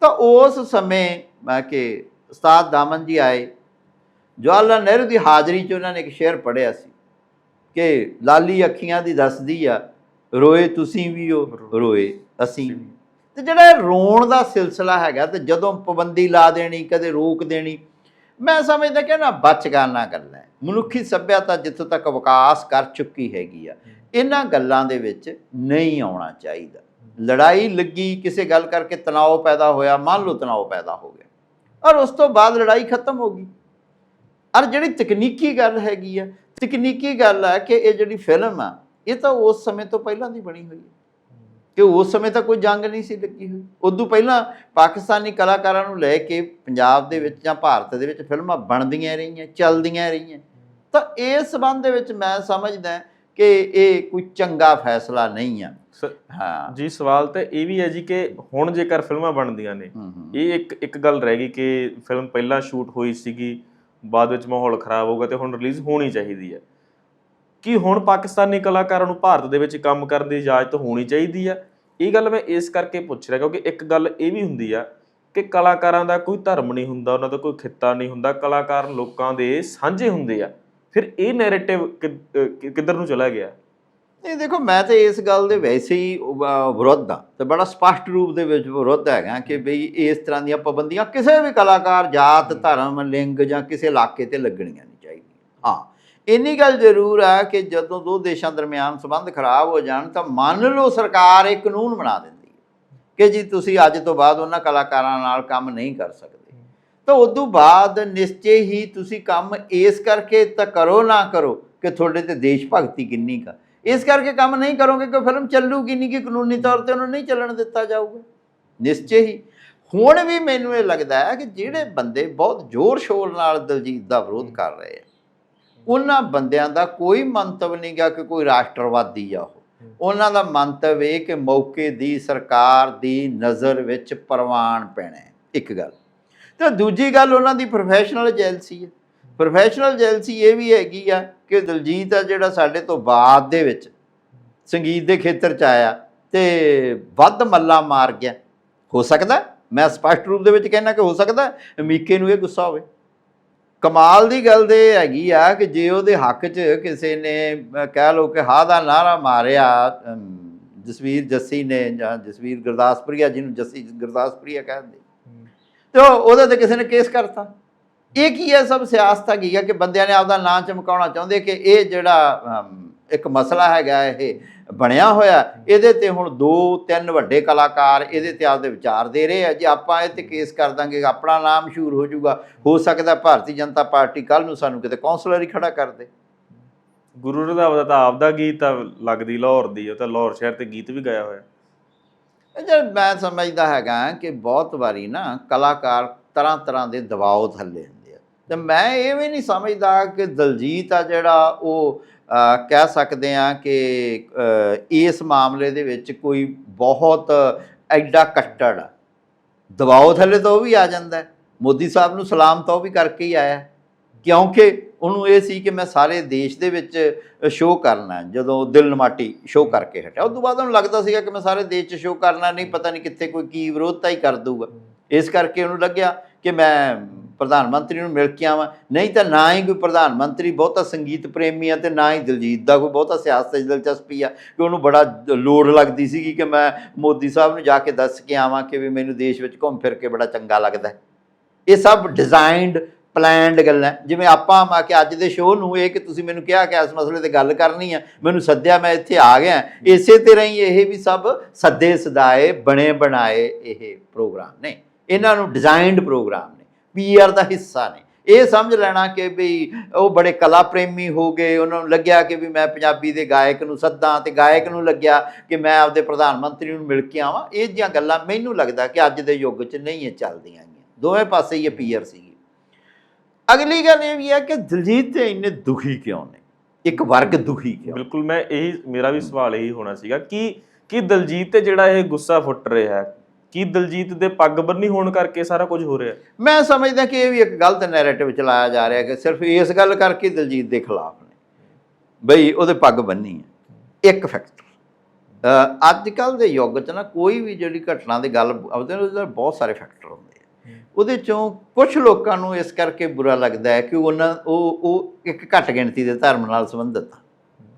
[SPEAKER 2] ਤਾਂ ਉਸ ਸਮੇਂ, ਮੈਂ ਕਿ ਉਸਤਾਦ ਦਾਮਨ ਜੀ ਆਏ ਜਵਾਹਰ ਲਾਲ ਨਹਿਰੂ ਦੀ ਹਾਜ਼ਰੀ 'ਚ ਉਹਨਾਂ ਨੇ ਇੱਕ ਸ਼ੇਰ ਪੜ੍ਹਿਆ ਸੀ ਕਿ ਲਾਲੀ ਅੱਖੀਆਂ ਦੀ ਦੱਸਦੀ ਆ ਰੋਏ ਤੁਸੀਂ ਵੀ ਹੋ ਰੋਏ ਅਸੀਂ ਤੇ ਜਿਹੜਾ ਰੋਣ ਦਾ ਸਿਲਸਿਲਾ ਹੈਗਾ ਤੇ ਜਦੋਂ ਪਾਬੰਦੀ ਲਾ ਦੇਣੀ ਕਦੇ ਰੋਕ ਦੇਣੀ ਮੈਂ ਸਮਝਦਾ ਕਿ ਨਾ ਬਚਗਾਨਾ ਗੱਲਾਂ ਹੈ। ਮਨੁੱਖੀ ਸੱਭਿਅਤਾ ਜਿੱਥੋਂ ਤੱਕ ਵਿਕਾਸ ਕਰ ਚੁੱਕੀ ਹੈਗੀ ਆ ਇਹਨਾਂ ਗੱਲਾਂ ਦੇ ਵਿੱਚ ਨਹੀਂ ਆਉਣਾ ਚਾਹੀਦਾ। ਲੜਾਈ ਲੱਗੀ ਕਿਸੇ ਗੱਲ ਕਰਕੇ ਤਣਾਅ ਪੈਦਾ ਹੋਇਆ ਮੰਨ ਲਓ ਤਣਾਅ ਪੈਦਾ ਹੋ ਗਿਆ ਔਰ ਉਸ ਤੋਂ ਬਾਅਦ ਲੜਾਈ ਖਤਮ ਹੋ ਗਈ। ਔਰ ਜਿਹੜੀ ਤਕਨੀਕੀ ਗੱਲ ਹੈਗੀ ਆ ਤਕਨੀਕੀ ਗੱਲ ਆ ਕਿ ਇਹ ਜਿਹੜੀ ਫਿਲਮ ਆ ਇਹ ਤਾਂ ਉਸ ਸਮੇਂ ਤੋਂ ਪਹਿਲਾਂ ਦੀ ਬਣੀ ਹੋਈ ਹੈ। ਕਿ ਉਸ ਸਮੇਂ ਤਾਂ ਕੋਈ ਜੰਗ ਨਹੀਂ ਸੀ ਲੱਗੀ ਹੋਈ। ਉਦੋਂ ਪਹਿਲਾਂ ਪਾਕਿਸਤਾਨੀ ਕਲਾਕਾਰਾਂ ਨੂੰ ਲੈ ਕੇ ਪੰਜਾਬ ਦੇ ਵਿੱਚ ਜਾਂ ਭਾਰਤ ਦੇ ਵਿੱਚ ਫਿਲਮਾਂ ਬਣਦੀਆਂ ਰਹੀਆਂ ਚੱਲਦੀਆਂ ਰਹੀਆਂ। ਤਾਂ ਇਸ ਸਬੰਧ ਦੇ ਵਿੱਚ ਮੈਂ ਸਮਝਦਾ ਕਿ ਇਹ ਕੋਈ ਚੰਗਾ ਫੈਸਲਾ ਨਹੀਂ ਆ। ਹਾਂ।
[SPEAKER 1] ਜੀ ਸਵਾਲ ਤਾਂ ਇਹ ਵੀ ਹੈ ਜੀ ਕਿ ਹੁਣ ਜੇਕਰ ਫਿਲਮਾਂ ਬਣਦੀਆਂ ਨੇ ਇਹ ਇੱਕ ਇੱਕ ਗੱਲ ਰਹਿ ਗਈ ਕਿ ਫਿਲਮ ਪਹਿਲਾਂ ਸ਼ੂਟ ਹੋਈ ਸੀਗੀ ਬਾਅਦ ਵਿੱਚ ਮਾਹੌਲ ਖਰਾਬ ਹੋ ਗਿਆ ਤੇ ਹੁਣ ਰਿਲੀਜ਼ ਹੋਣੀ ਚਾਹੀਦੀ ਹੈ। ਕਿ ਹੁਣ ਪਾਕਿਸਤਾਨੀ ਕਲਾਕਾਰਾਂ ਨੂੰ ਭਾਰਤ ਦੇ ਵਿੱਚ ਕੰਮ ਕਰਨ ਦੀ ਇਜਾਜ਼ਤ ਹੋਣੀ ਚਾਹੀਦੀ ਆ? ਇਹ ਗੱਲ ਮੈਂ ਇਸ ਕਰਕੇ ਪੁੱਛ ਰਿਹਾ ਕਿਉਂਕਿ ਇੱਕ ਗੱਲ ਇਹ ਵੀ ਹੁੰਦੀ ਆ ਕਿ ਕਲਾਕਾਰਾਂ ਦਾ ਕੋਈ ਧਰਮ ਨਹੀਂ ਹੁੰਦਾ ਉਹਨਾਂ ਦਾ ਕੋਈ ਖਿੱਤਾ ਨਹੀਂ ਹੁੰਦਾ ਕਲਾਕਾਰ ਲੋਕਾਂ ਦੇ ਸਾਂਝੇ ਹੁੰਦੇ ਆ। ਫਿਰ ਇਹ ਨੈਰੇਟਿਵ ਕਿੱਧਰ ਨੂੰ ਚਲਾ ਗਿਆ?
[SPEAKER 2] ਨਹੀਂ ਦੇਖੋ ਮੈਂ ਤਾਂ ਇਸ ਗੱਲ ਦੇ ਵੈਸੇ ਹੀ ਅਹ, ਵਿਰੋਧ ਆ ਤੇ ਬੜਾ ਸਪਸ਼ਟ ਰੂਪ ਦੇ ਵਿੱਚ ਵਿਰੋਧ ਹੈਗਾ ਕਿ ਬਈ ਇਸ ਤਰ੍ਹਾਂ ਦੀਆਂ ਪਾਬੰਦੀਆਂ ਕਿਸੇ ਵੀ ਕਲਾਕਾਰ ਜਾਤ ਧਰਮ ਲਿੰਗ ਜਾਂ ਕਿਸੇ ਇਲਾਕੇ ਤੇ ਲੱਗਣੀਆਂ ਨਹੀਂ ਚਾਹੀਦੀਆਂ। ਹਾਂ ਇੰਨੀ ਗੱਲ ਜ਼ਰੂਰ ਆ ਕਿ ਜਦੋਂ ਦੋ ਦੇਸ਼ਾਂ ਦਰਮਿਆਨ ਸੰਬੰਧ ਖਰਾਬ ਹੋ ਜਾਣ ਤਾਂ ਮੰਨ ਲਓ ਸਰਕਾਰ ਇੱਕ ਕਾਨੂੰਨ ਬਣਾ ਦਿੰਦੀ ਕਿ ਜੀ ਤੁਸੀਂ ਅੱਜ ਤੋਂ ਬਾਅਦ ਉਹਨਾਂ ਕਲਾਕਾਰਾਂ ਨਾਲ ਕੰਮ ਨਹੀਂ ਕਰ ਸਕਦੇ। ਤਾਂ ਉਦੋਂ ਬਾਅਦ ਨਿਸ਼ਚੇ ਹੀ ਤੁਸੀਂ ਕੰਮ ਇਸ ਕਰਕੇ ਤਾਂ ਕਰੋ ਨਾ ਕਰੋ ਕਿ ਤੁਹਾਡੇ ਤੇ ਦੇਸ਼ ਭਗਤੀ ਕਿੰਨੀ ਕਾ ਇਸ ਕਰਕੇ ਕੰਮ ਨਹੀਂ ਕਰੋਗੇ ਕਿ ਫਿਲਮ ਚੱਲੂਗੀ ਨਹੀਂ ਕਿ ਕਾਨੂੰਨੀ ਤੌਰ ਤੇ ਉਹਨੂੰ ਨਹੀਂ ਚੱਲਣ ਦਿੱਤਾ ਜਾਊਗਾ। ਨਿਸ਼ਚੇ ਹੀ। ਹੁਣ ਵੀ ਮੈਨੂੰ ਇਹ ਲੱਗਦਾ ਹੈ ਕਿ ਜਿਹੜੇ ਬੰਦੇ ਬਹੁਤ ਜ਼ੋਰ ਸ਼ੋਰ ਨਾਲ ਦਲਜੀਤ ਦਾ ਵਿਰੋਧ ਕਰ ਰਹੇ ਆ ਉਹਨਾਂ ਬੰਦਿਆਂ ਦਾ ਕੋਈ ਮੰਤਵ ਨਹੀਂ ਗਾ ਕਿ ਕੋਈ ਰਾਸ਼ਟਰਵਾਦੀ ਆ ਉਹ। ਉਹਨਾਂ ਦਾ ਮੰਤਵ ਇਹ ਕਿ ਮੌਕੇ ਦੀ ਸਰਕਾਰ ਦੀ ਨਜ਼ਰ ਵਿੱਚ ਪ੍ਰਵਾਨ ਪੈਣਾ ਇੱਕ ਗੱਲ। ਤੇ ਦੂਜੀ ਗੱਲ ਉਹਨਾਂ ਦੀ ਪ੍ਰੋਫੈਸ਼ਨਲ ਜੈਲਸੀ ਹੈ। ਪ੍ਰੋਫੈਸ਼ਨਲ ਜੈਲਸੀ ਇਹ ਵੀ ਹੈਗੀ ਆ ਕਿ ਦਲਜੀਤ ਆ ਜਿਹੜਾ ਸਾਡੇ ਤੋਂ ਬਾਅਦ ਦੇ ਵਿੱਚ ਸੰਗੀਤ ਦੇ ਖੇਤਰ ਚ ਆਇਆ ਤੇ ਵੱਧ ਮੱਲਾ ਮਾਰ ਗਿਆ। ਹੋ ਸਕਦਾ? ਮੈਂ ਸਪਸ਼ਟ ਰੂਪ ਦੇ ਵਿੱਚ ਕਹਿਣਾ ਕਿ ਹੋ ਸਕਦਾ? ਮੀਕੇ ਨੂੰ ਇਹ ਗੁੱਸਾ ਹੋਵੇ। ਕਮਾਲ ਦੀ ਗੱਲ ਤੇ ਇਹ ਹੈਗੀ ਆ ਕਿ ਜੇ ਉਹਦੇ ਹੱਕ 'ਚ ਕਿਸੇ ਨੇ ਕਹਿ ਲਓ ਕਿ ਹਾ ਦਾ ਨਾਰਾ ਮਾਰਿਆ ਜਸਵੀਰ ਜੱਸੀ ਨੇ ਜਾਂ ਜਸਵੀਰ ਗੁਰਦਾਸਪੁਰੀਆ ਜਿਹਨੂੰ ਜੱਸੀ ਗੁਰਦਾਸਪੁਰੀਆ ਕਹਿੰਦੇ, ਤੇ ਉਹ- ਉਹਦੇ ਤੇ ਕਿਸੇ ਨੇ ਕੇਸ ਕਰਤਾ। ਇਹ ਕੀ ਹੈ ਸਭ ਸਿਆਸਤ ਹੈਗੀ ਆ ਕਿ ਬੰਦਿਆਂ ਨੇ ਆਪਦਾ ਨਾਂ ਚਮਕਾਉਣਾ ਚਾਹੁੰਦੇ ਕਿ ਇਹ ਜਿਹੜਾ ਇੱਕ ਮਸਲਾ ਹੈਗਾ ਇਹ ਬਣਿਆ ਹੋਇਆ ਇਹਦੇ ਤੇ ਹੁਣ ਦੋ ਤਿੰਨ ਵੱਡੇ ਕਲਾਕਾਰ ਇਹਦੇ ਤੇ ਆਪਦੇ ਵਿਚਾਰ ਦੇ ਰਹੇ ਆ। ਜੇ ਆਪਾਂ ਇਹ ਤੇ ਕੇਸ ਕਰ ਦਾਂਗੇ ਆਪਣਾ ਨਾਮ ਮਸ਼ਹੂਰ ਹੋ ਜਾਊਗਾ ਹੋ ਸਕਦਾ ਭਾਰਤੀ ਜਨਤਾ ਪਾਰਟੀ ਕੱਲ ਨੂੰ ਸਾਨੂੰ ਕਿਤੇ ਕੌਂਸਲਰ ਹੀ ਖੜਾ ਕਰ ਦੇ।
[SPEAKER 1] ਗੁਰੂ ਰੰਧਾਵਾ ਦਾ ਤਾਂ ਆਪਦਾ ਗੀਤ ਆ ਲੱਗਦੀ ਲਾਹੌਰ ਦੀ ਉਹ ਤਾਂ ਲਾਹੌਰ ਸ਼ਹਿਰ ਤੇ ਗੀਤ ਵੀ ਗਾਇਆ ਹੋਇਆ।
[SPEAKER 2] ਜਦ ਮੈਂ ਸਮਝਦਾ ਹੈਗਾ ਕਿ ਬਹੁਤ ਵਾਰੀ ਨਾ ਕਲਾਕਾਰ ਤਰ੍ਹਾਂ ਤਰ੍ਹਾਂ ਦੇ ਦਬਾਅ ਥੱਲੇ ਤੇ ਮੈਂ ਇਹ ਵੀ ਨਹੀਂ ਸਮਝਦਾ ਕਿ ਦਲਜੀਤ ਆ ਜਿਹੜਾ ਉਹ ਕਹਿ ਸਕਦੇ ਆ ਕਿ ਇਸ ਮਾਮਲੇ ਦੇ ਵਿੱਚ ਕੋਈ ਬਹੁਤ ਐਡਾ ਕੱਟੜ ਆ। ਦਬਾਅ ਥੱਲੇ ਤਾਂ ਉਹ ਵੀ ਆ ਜਾਂਦਾ ਮੋਦੀ ਸਾਹਿਬ ਨੂੰ ਸਲਾਮ ਤਾਂ ਉਹ ਵੀ ਕਰਕੇ ਹੀ ਆਇਆ ਕਿਉਂਕਿ ਉਹਨੂੰ ਇਹ ਸੀ ਕਿ ਮੈਂ ਸਾਰੇ ਦੇਸ਼ ਦੇ ਵਿੱਚ ਸ਼ੋਅ ਕਰਨਾ ਜਦੋਂ ਦਿਲ ਨਮਾਟੀ ਸ਼ੋਅ ਕਰਕੇ ਹਟਿਆ। ਉਸ ਤੋਂ ਬਾਅਦ ਉਹਨੂੰ ਲੱਗਦਾ ਸੀਗਾ ਕਿ ਮੈਂ ਸਾਰੇ ਦੇਸ਼ 'ਚ ਸ਼ੋਅ ਕਰਨਾ ਨਹੀਂ, ਪਤਾ ਨਹੀਂ ਕਿੱਥੇ ਕੋਈ ਕੀ ਵਿਰੋਧਤਾ ਹੀ ਕਰ ਦੂਗਾ ਇਸ ਕਰਕੇ ਉਹਨੂੰ ਲੱਗਿਆ ਕਿ ਮੈਂ ਪ੍ਰਧਾਨ ਮੰਤਰੀ ਨੂੰ ਮਿਲ ਕੇ ਆਵਾਂ। ਨਹੀਂ ਤਾਂ ਨਾ ਹੀ ਕੋਈ ਪ੍ਰਧਾਨ ਮੰਤਰੀ ਬਹੁਤਾ ਸੰਗੀਤ ਪ੍ਰੇਮੀ ਆ ਤੇ ਨਾ ਹੀ ਦਿਲਜੀਤ ਦਾ ਕੋਈ ਬਹੁਤਾ ਸਿਆਸਤ 'ਚ ਦਿਲਚਸਪੀ ਆ ਕਿ ਉਹਨੂੰ ਬੜਾ ਲੋੜ ਲੱਗਦੀ ਸੀਗੀ ਕਿ ਮੈਂ ਮੋਦੀ ਸਾਹਿਬ ਨੂੰ ਜਾ ਕੇ ਦੱਸ ਕੇ ਆਵਾਂ ਕਿ ਵੀ ਮੈਨੂੰ ਦੇਸ਼ ਵਿੱਚ ਘੁੰਮ ਫਿਰ ਕੇ ਬੜਾ ਚੰਗਾ ਲੱਗਦਾ ਇਹ ਸਭ ਡਿਜ਼ਾਈਨਡ ਪਲਾਨਡ ਗੱਲਾਂ ਹੈ। ਜਿਵੇਂ ਆਪਾਂ ਆ ਕੇ ਅੱਜ ਦੇ ਸ਼ੋਅ ਨੂੰ ਇਹ ਕਿ ਤੁਸੀਂ ਮੈਨੂੰ ਕਿਹਾ ਕਿ ਇਸ ਮਸਲੇ ਤੇ ਗੱਲ ਕਰਨੀ ਆ, ਮੈਨੂੰ ਸੱਦਿਆ ਮੈਂ ਇੱਥੇ ਆ ਗਿਆ ਇਸੇ ਤਰ੍ਹਾਂ ਹੀ ਇਹ ਵੀ ਸਭ ਸੱਦੇ ਸਦਾਏ ਬਣੇ ਬਣਾਏ ਇਹ ਪ੍ਰੋਗਰਾਮ ਨੇ। ਇਹਨਾਂ ਨੂੰ ਡਿਜ਼ਾਈਨਡ ਪ੍ਰੋਗਰਾਮ ਪੀਆਰ ਦਾ ਹਿੱਸਾ ਨੇ। ਇਹ ਸਮਝ ਲੈਣਾ ਕਿ ਵੀ ਉਹ ਬੜੇ ਕਲਾ ਪ੍ਰੇਮੀ ਹੋ ਗਏ। ਉਹਨਾਂ ਨੂੰ ਲੱਗਿਆ ਕਿ ਵੀ ਮੈਂ ਪੰਜਾਬੀ ਦੇ ਗਾਇਕ ਨੂੰ ਸੱਦਾਂ ਤੇ ਗਾਇਕ ਨੂੰ ਲੱਗਿਆ ਕਿ ਮੈਂ ਆਪਦੇ ਪ੍ਰਧਾਨ ਮੰਤਰੀ ਨੂੰ ਮਿਲ ਕੇ ਆਵਾਂ। ਇਹ ਜਿਹੀਆਂ ਗੱਲਾਂ ਮੈਨੂੰ ਲੱਗਦਾ ਕਿ ਅੱਜ ਦੇ ਯੁੱਗ 'ਚ ਨਹੀਂ ਇਹ ਚੱਲਦੀਆਂ ਗਈਆਂ ਦੋਵੇਂ ਪਾਸੇ ਹੀ ਇਹ ਪੀਆਰ ਸੀਗੀ। ਅਗਲੀ ਗੱਲ ਇਹ ਵੀ ਹੈ ਕਿ ਦਿਲਜੀਤ ਤੇ ਇੰਨੇ ਦੁਖੀ ਕਿਉਂ ਨੇ? ਇੱਕ ਵਰਗ ਦੁਖੀ ਕਿਉਂ?
[SPEAKER 1] ਬਿਲਕੁਲ, ਮੈਂ ਇਹੀ, ਮੇਰਾ ਵੀ ਸਵਾਲ ਇਹੀ ਹੋਣਾ ਸੀਗਾ ਕਿ ਕਿ ਦਲਜੀਤ ਤੇ ਜਿਹੜਾ ਇਹ ਗੁੱਸਾ ਫੁੱਟ ਰਿਹਾ ਹੈ ਕੀ ਦਲਜੀਤ ਦੇ ਪੱਗ ਬੰਨੀ ਹੋਣ ਕਰਕੇ ਸਾਰਾ ਕੁਝ ਹੋ ਰਿਹਾ?
[SPEAKER 2] ਮੈਂ ਸਮਝਦਾ ਕਿ ਇਹ ਵੀ ਇੱਕ ਗਲਤ ਨੈਰੇਟਿਵ ਚਲਾਇਆ ਜਾ ਰਿਹਾ ਕਿ ਸਿਰਫ ਇਸ ਗੱਲ ਕਰਕੇ ਦਿਲਜੀਤ ਦੇ ਖਿਲਾਫ ਨੇ। ਬਈ ਉਹਦੇ ਪੱਗ ਬੰਨੀ ਹੈ। ਇੱਕ ਫੈਕਟਰ ਅੱਜ ਕੱਲ ਦੇ ਯੁੱਗ 'ਚ ਨਾ ਕੋਈ ਵੀ ਜਿਹੜੀ ਘਟਨਾ ਦੀ ਗੱਲ ਆਉਂਦੇ ਨੇ ਉਹਦੇ ਬਹੁਤ ਸਾਰੇ ਫੈਕਟਰ ਹੁੰਦੇ ਆ। ਉਹਦੇ ਚੋਂ ਕੁਝ ਲੋਕਾਂ ਨੂੰ ਇਸ ਕਰਕੇ ਬੁਰਾ ਲੱਗਦਾ ਹੈ ਕਿ ਉਹਨਾਂ ਉਹ ਉਹ ਇੱਕ ਘੱਟ ਗਿਣਤੀ ਦੇ ਧਰਮ ਨਾਲ ਸੰਬੰਧਿਤ ਆ।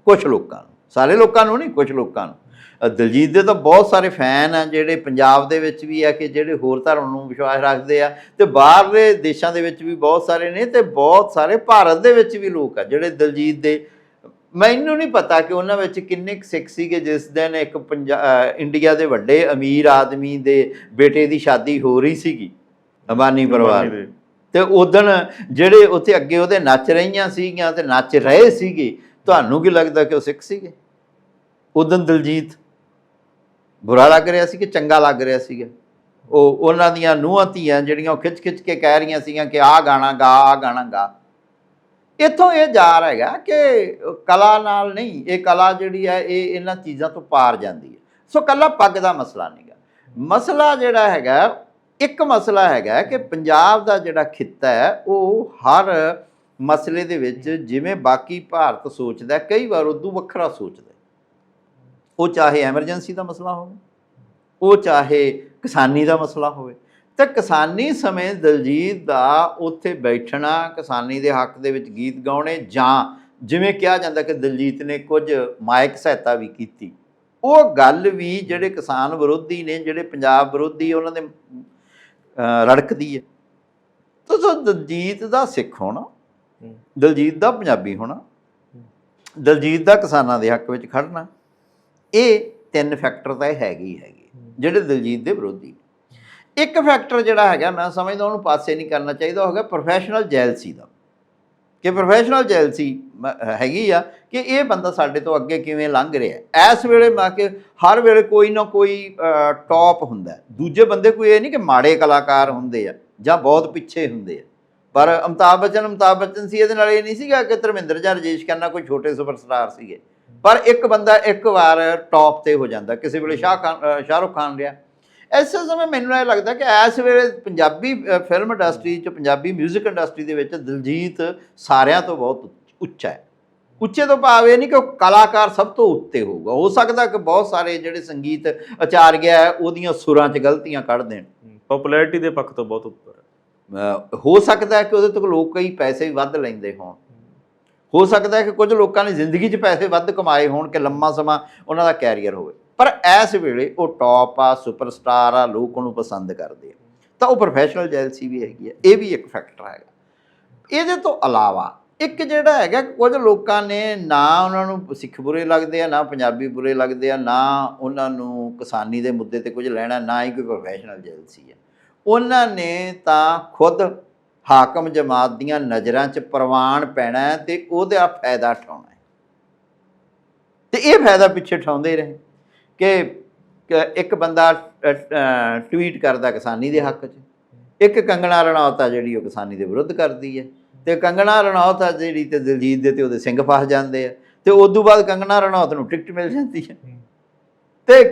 [SPEAKER 2] ਕੁਝ ਲੋਕਾਂ ਨੂੰ। ਸਾਰੇ ਲੋਕਾਂ ਨੂੰ ਨਹੀਂ ਕੁਝ ਲੋਕਾਂ ਨੂੰ। ਦਿਲਜੀਤ ਦੇ ਤਾਂ ਬਹੁਤ ਸਾਰੇ ਫੈਨ ਆ ਜਿਹੜੇ ਪੰਜਾਬ ਦੇ ਵਿੱਚ ਵੀ ਆ ਕਿ ਜਿਹੜੇ ਹੋਰ ਧਰਮ ਨੂੰ ਵਿਸ਼ਵਾਸ ਰੱਖਦੇ ਆ ਤੇ ਬਾਹਰਲੇ ਦੇਸ਼ਾਂ ਦੇ ਵਿੱਚ ਵੀ ਬਹੁਤ ਸਾਰੇ ਨੇ ਤੇ ਬਹੁਤ ਸਾਰੇ ਭਾਰਤ ਦੇ ਵਿੱਚ ਵੀ ਲੋਕ ਆ ਜਿਹੜੇ ਦਿਲਜੀਤ ਦੇ। ਮੈਨੂੰ ਨਹੀਂ ਪਤਾ ਕਿ ਉਹਨਾਂ ਵਿੱਚ ਕਿੰਨੇ ਸਿੱਖ ਸੀਗੇ ਜਿਸ ਦਿਨ ਇੱਕ ਇੰਡੀਆ ਦੇ ਵੱਡੇ ਅਮੀਰ ਆਦਮੀ ਦੇ ਬੇਟੇ ਦੀ ਸ਼ਾਦੀ ਹੋ ਰਹੀ ਸੀਗੀ ਅੰਬਾਨੀ ਪਰਿਵਾਰ। ਤੇ ਉਦਣ ਜਿਹੜੇ ਉੱਥੇ ਅੱਗੇ ਉਹਦੇ ਨੱਚ ਰਹੀਆਂ ਸੀਗੀਆਂ ਤੇ ਨੱਚ ਰਹੇ ਸੀਗੇ ਤੁਹਾਨੂੰ ਕੀ ਲੱਗਦਾ ਕਿ ਉਹ ਸਿੱਖ ਸੀਗੇ? ਉਦੋਂ ਦਿਲਜੀਤ ਬੁਰਾ ਲੱਗ ਰਿਹਾ ਸੀ ਕਿ ਚੰਗਾ ਲੱਗ ਰਿਹਾ ਸੀਗਾ ਉਹ ਉਹਨਾਂ ਦੀਆਂ ਨੂੰਹਾਂ ਧੀਆਂ ਜਿਹੜੀਆਂ ਉਹ ਖਿੱਚ-ਖਿੱਚ ਕੇ ਕਹਿ ਰਹੀਆਂ ਸੀਗੀਆਂ ਕਿ ਆਹ ਗਾਣਾ ਗਾ, ਆਹ ਗਾਣਾ ਗਾ। ਇੱਥੋਂ ਇਹ ਜਾ ਹੈਗਾ ਕਿ ਕਲਾ ਨਾਲ ਨਹੀਂ, ਇਹ ਕਲਾ ਜਿਹੜੀ ਹੈ, ਇਹ ਇਹਨਾਂ ਚੀਜ਼ਾਂ ਤੋਂ ਪਾਰ ਜਾਂਦੀ ਹੈ। ਸੋ ਕੱਲਾ ਪੱਗ ਦਾ ਮਸਲਾ ਨਹੀਂਗਾ ਮਸਲਾ ਜਿਹੜਾ ਹੈਗਾ, ਇੱਕ ਮਸਲਾ ਹੈਗਾ ਕਿ ਪੰਜਾਬ ਦਾ ਜਿਹੜਾ ਖਿੱਤਾ ਹੈ, ਉਹ ਹਰ ਮਸਲੇ ਦੇ ਵਿੱਚ ਜਿਵੇਂ ਬਾਕੀ ਭਾਰਤ ਸੋਚਦਾ ਕਈ ਵਾਰ ਉਦੋਂ ਵੱਖਰਾ ਸੋਚਦਾ ਉਹ ਚਾਹੇ ਐਮਰਜੈਂਸੀ ਦਾ ਮਸਲਾ ਹੋਵੇ ਉਹ ਚਾਹੇ ਕਿਸਾਨੀ ਦਾ ਮਸਲਾ ਹੋਵੇ ਤੇ ਕਿਸਾਨੀ ਸਮੇਂ ਦਲਜੀਤ ਦਾ ਉੱਥੇ ਬੈਠਣਾ ਕਿਸਾਨੀ ਦੇ ਹੱਕ ਦੇ ਵਿੱਚ ਗੀਤ ਗਾਉਣੇ ਜਾਂ ਜਿਵੇਂ ਕਿਹਾ ਜਾਂਦਾ ਕਿ ਦਲਜੀਤ ਨੇ ਕੁਝ ਮਾਇਕ ਸਹਾਇਤਾ ਵੀ ਕੀਤੀ ਉਹ ਗੱਲ ਵੀ ਜਿਹੜੇ ਕਿਸਾਨ ਵਿਰੋਧੀ ਨੇ ਜਿਹੜੇ ਪੰਜਾਬ ਵਿਰੋਧੀ ਉਹਨਾਂ ਦੇ ਰੜਕਦੀ ਹੈ ਤਾਂ ਸੋ ਦਲਜੀਤ ਦਾ ਸਿੱਖ ਹੋਣਾ। ਦਲਜੀਤ ਦਾ ਪੰਜਾਬੀ ਹੋਣਾ ਦਲਜੀਤ ਦਾ ਕਿਸਾਨਾਂ ਦੇ ਹੱਕ ਵਿੱਚ ਖੜਨਾ ਇਹ ਤਿੰਨ ਫੈਕਟਰ ਤਾਂ ਇਹ ਹੈਗੇ ਹੀ ਹੈਗੇ, ਜਿਹੜੇ ਦਲਜੀਤ ਦੇ ਵਿਰੋਧੀ। ਇੱਕ ਫੈਕਟਰ ਜਿਹੜਾ ਹੈਗਾ, ਮੈਂ ਸਮਝਦਾ ਉਹਨੂੰ ਪਾਸੇ ਨਹੀਂ ਕਰਨਾ ਚਾਹੀਦਾ, ਉਹ ਹੈਗਾ ਪ੍ਰੋਫੈਸ਼ਨਲ ਜੈਲਸੀ ਦਾ। ਕਿ ਪ੍ਰੋਫੈਸ਼ਨਲ ਜੈਲਸੀ ਹੈਗੀ ਆ ਕਿ ਇਹ ਬੰਦਾ ਸਾਡੇ ਤੋਂ ਅੱਗੇ ਕਿਵੇਂ ਲੰਘ ਰਿਹਾ ਇਸ ਵੇਲੇ ਮੈਂ ਕਿ ਹਰ ਵੇਲੇ ਕੋਈ ਨਾ ਕੋਈ ਟੌਪ ਹੁੰਦਾ ਦੂਜੇ ਬੰਦੇ ਕੋਈ ਇਹ ਨਹੀਂ ਕਿ ਮਾੜੇ ਕਲਾਕਾਰ ਹੁੰਦੇ ਆ ਜਾਂ ਬਹੁਤ ਪਿੱਛੇ ਹੁੰਦੇ ਆ। ਪਰ ਅਮਤਾਬ ਬੱਚਨ ਅਮਤਾਬ ਬੱਚਨ ਸੀ, ਇਹਦੇ ਨਾਲ ਇਹ ਨਹੀਂ ਸੀਗਾ ਕਿ ਧਰਮਿੰਦਰ ਜਾਂ ਰਜੇਸ਼ ਕਰਨਾ ਕੋਈ ਛੋਟੇ ਸੁਪਰਸਟਾਰ ਸੀਗੇ। ਪਰ ਇੱਕ ਬੰਦਾ ਇੱਕ ਵਾਰ ਟੌਪ ਤੇ ਹੋ ਜਾਂਦਾ। ਕਿਸੇ ਵੇਲੇ ਸ਼ਾਹ ਖਾਨ ਸ਼ਾਹਰੁਖ ਖਾਨ ਰਿਹਾ। ਐਸੇ ਸਮੇਂ ਮੈਨੂੰ ਇਹ ਲੱਗਦਾ ਕਿ ਇਸ ਵੇਲੇ ਪੰਜਾਬੀ ਫਿਲਮ ਇੰਡਸਟਰੀ ਚ ਪੰਜਾਬੀ 뮤직 ਇੰਡਸਟਰੀ ਦੇ ਵਿੱਚ ਦਿਲਜੀਤ ਸਾਰਿਆਂ ਤੋਂ ਬਹੁਤ ਉੱਚ- ਹੈ। ਉੱਚੇ ਤੋਂ ਭਾਵ ਇਹ ਨਹੀਂ ਕਿ ਉਹ ਕਲਾਕਾਰ ਸਭ ਤੋਂ ਉੱਤੇ ਹੋਊਗਾ। ਹੋ ਸਕਦਾ ਕਿ ਬਹੁਤ ਸਾਰੇ ਜਿਹੜੇ ਸੰਗੀਤ ਆਚਾਰੀਆ ਹੈ ਉਹਦੀਆਂ ਸੁਰਾਂ 'ਚ ਗਲਤੀਆਂ ਕੱਢ ਦੇਣ।
[SPEAKER 1] ਪਪੂਲੈਰਿਟੀ ਦੇ ਪੱਖ ਤੋਂ ਬਹੁਤ ਉੱਪਰ ਹੈ।
[SPEAKER 2] ਸਕਦਾ ਕਿ ਉਹਦੇ ਤੋਂ ਲੋਕ ਕਈ ਪੈਸੇ ਵੀ ਵੱਧ ਲੈਂਦੇ ਹੋਣ। ਹੋ ਸਕਦਾ ਹੈ ਕਿ ਕੁਝ ਲੋਕਾਂ ਨੇ ਜ਼ਿੰਦਗੀ 'ਚ ਪੈਸੇ ਵੱਧ ਕਮਾਏ ਹੋਣ ਕਿ ਲੰਮਾ ਸਮਾਂ ਉਹਨਾਂ ਦਾ ਕੈਰੀਅਰ ਹੋਵੇ। ਪਰ ਇਸ ਵੇਲੇ ਉਹ ਟੌਪ ਆ, ਸੁਪਰਸਟਾਰ ਆ, ਲੋਕ ਉਹਨੂੰ ਪਸੰਦ ਕਰਦੇ ਆ। ਤਾਂ ਉਹ ਪ੍ਰੋਫੈਸ਼ਨਲ ਜੈਲਸੀ ਵੀ ਹੈਗੀ ਆ। ਇਹ ਵੀ ਇੱਕ ਫੈਕਟਰ ਹੈਗਾ। ਇਹਦੇ ਤੋਂ ਇਲਾਵਾ ਇੱਕ ਜਿਹੜਾ ਹੈਗਾ ਕੁਝ ਲੋਕਾਂ ਨੇ ਨਾ ਉਹਨਾਂ ਨੂੰ ਸਿੱਖ ਬੁਰੇ ਲੱਗਦੇ ਆ, ਨਾ ਪੰਜਾਬੀ ਬੁਰੇ ਲੱਗਦੇ ਆ, ਨਾ ਉਹਨਾਂ ਨੂੰ ਕਿਸਾਨੀ ਦੇ ਮੁੱਦੇ ਤੇ ਕੁਝ ਲੈਣਾ, ਨਾ ਹੀ ਕੋਈ ਪ੍ਰੋਫੈਸ਼ਨਲ ਜੈਲਸੀ ਆ। ਉਹਨਾਂ ਨੇ ਤਾਂ ਖੁਦ ਹਾਕਮ ਜਮਾਤ ਦੀਆਂ ਨਜ਼ਰਾਂ 'ਚ ਪ੍ਰਵਾਨ ਪੈਣਾ ਹੈ ਤੇ ਉਹਦਾ ਫਾਇਦਾ ਉਠਾਉਣਾ ਹੈ। ਤੇ ਇਹ ਫਾਇਦਾ ਪਿੱਛੇ ਉਠਾਉਂਦੇ ਰਹੇ ਕਿ ਕਿ ਇੱਕ ਬੰਦਾ ਟਵੀਟ ਕਰਦਾ ਕਿਸਾਨੀ ਦੇ ਹੱਕ 'ਚ। ਇੱਕ ਕੰਗਣਾ ਰਣੌਤ ਆ ਜਿਹੜੀ ਉਹ ਕਿਸਾਨੀ ਦੇ ਵਿਰੁੱਧ ਕਰਦੀ ਹੈ। ਤੇ ਕੰਗਣਾ ਰਣੌਤ ਆ ਜਿਹੜੀ ਤੇ ਦਿਲਜੀਤ ਦੇ ਤੇ ਉਹਦੇ ਸਿੰਘ ਫਸ ਜਾਂਦੇ ਆ। ਤੇ ਉਸ ਤੋਂ ਬਾਅਦ ਕੰਗਣਾ ਰਣੌਤ ਨੂੰ ਟਿਕਟ ਮਿਲ ਜਾਂਦੀ ਹੈ। ਤੇ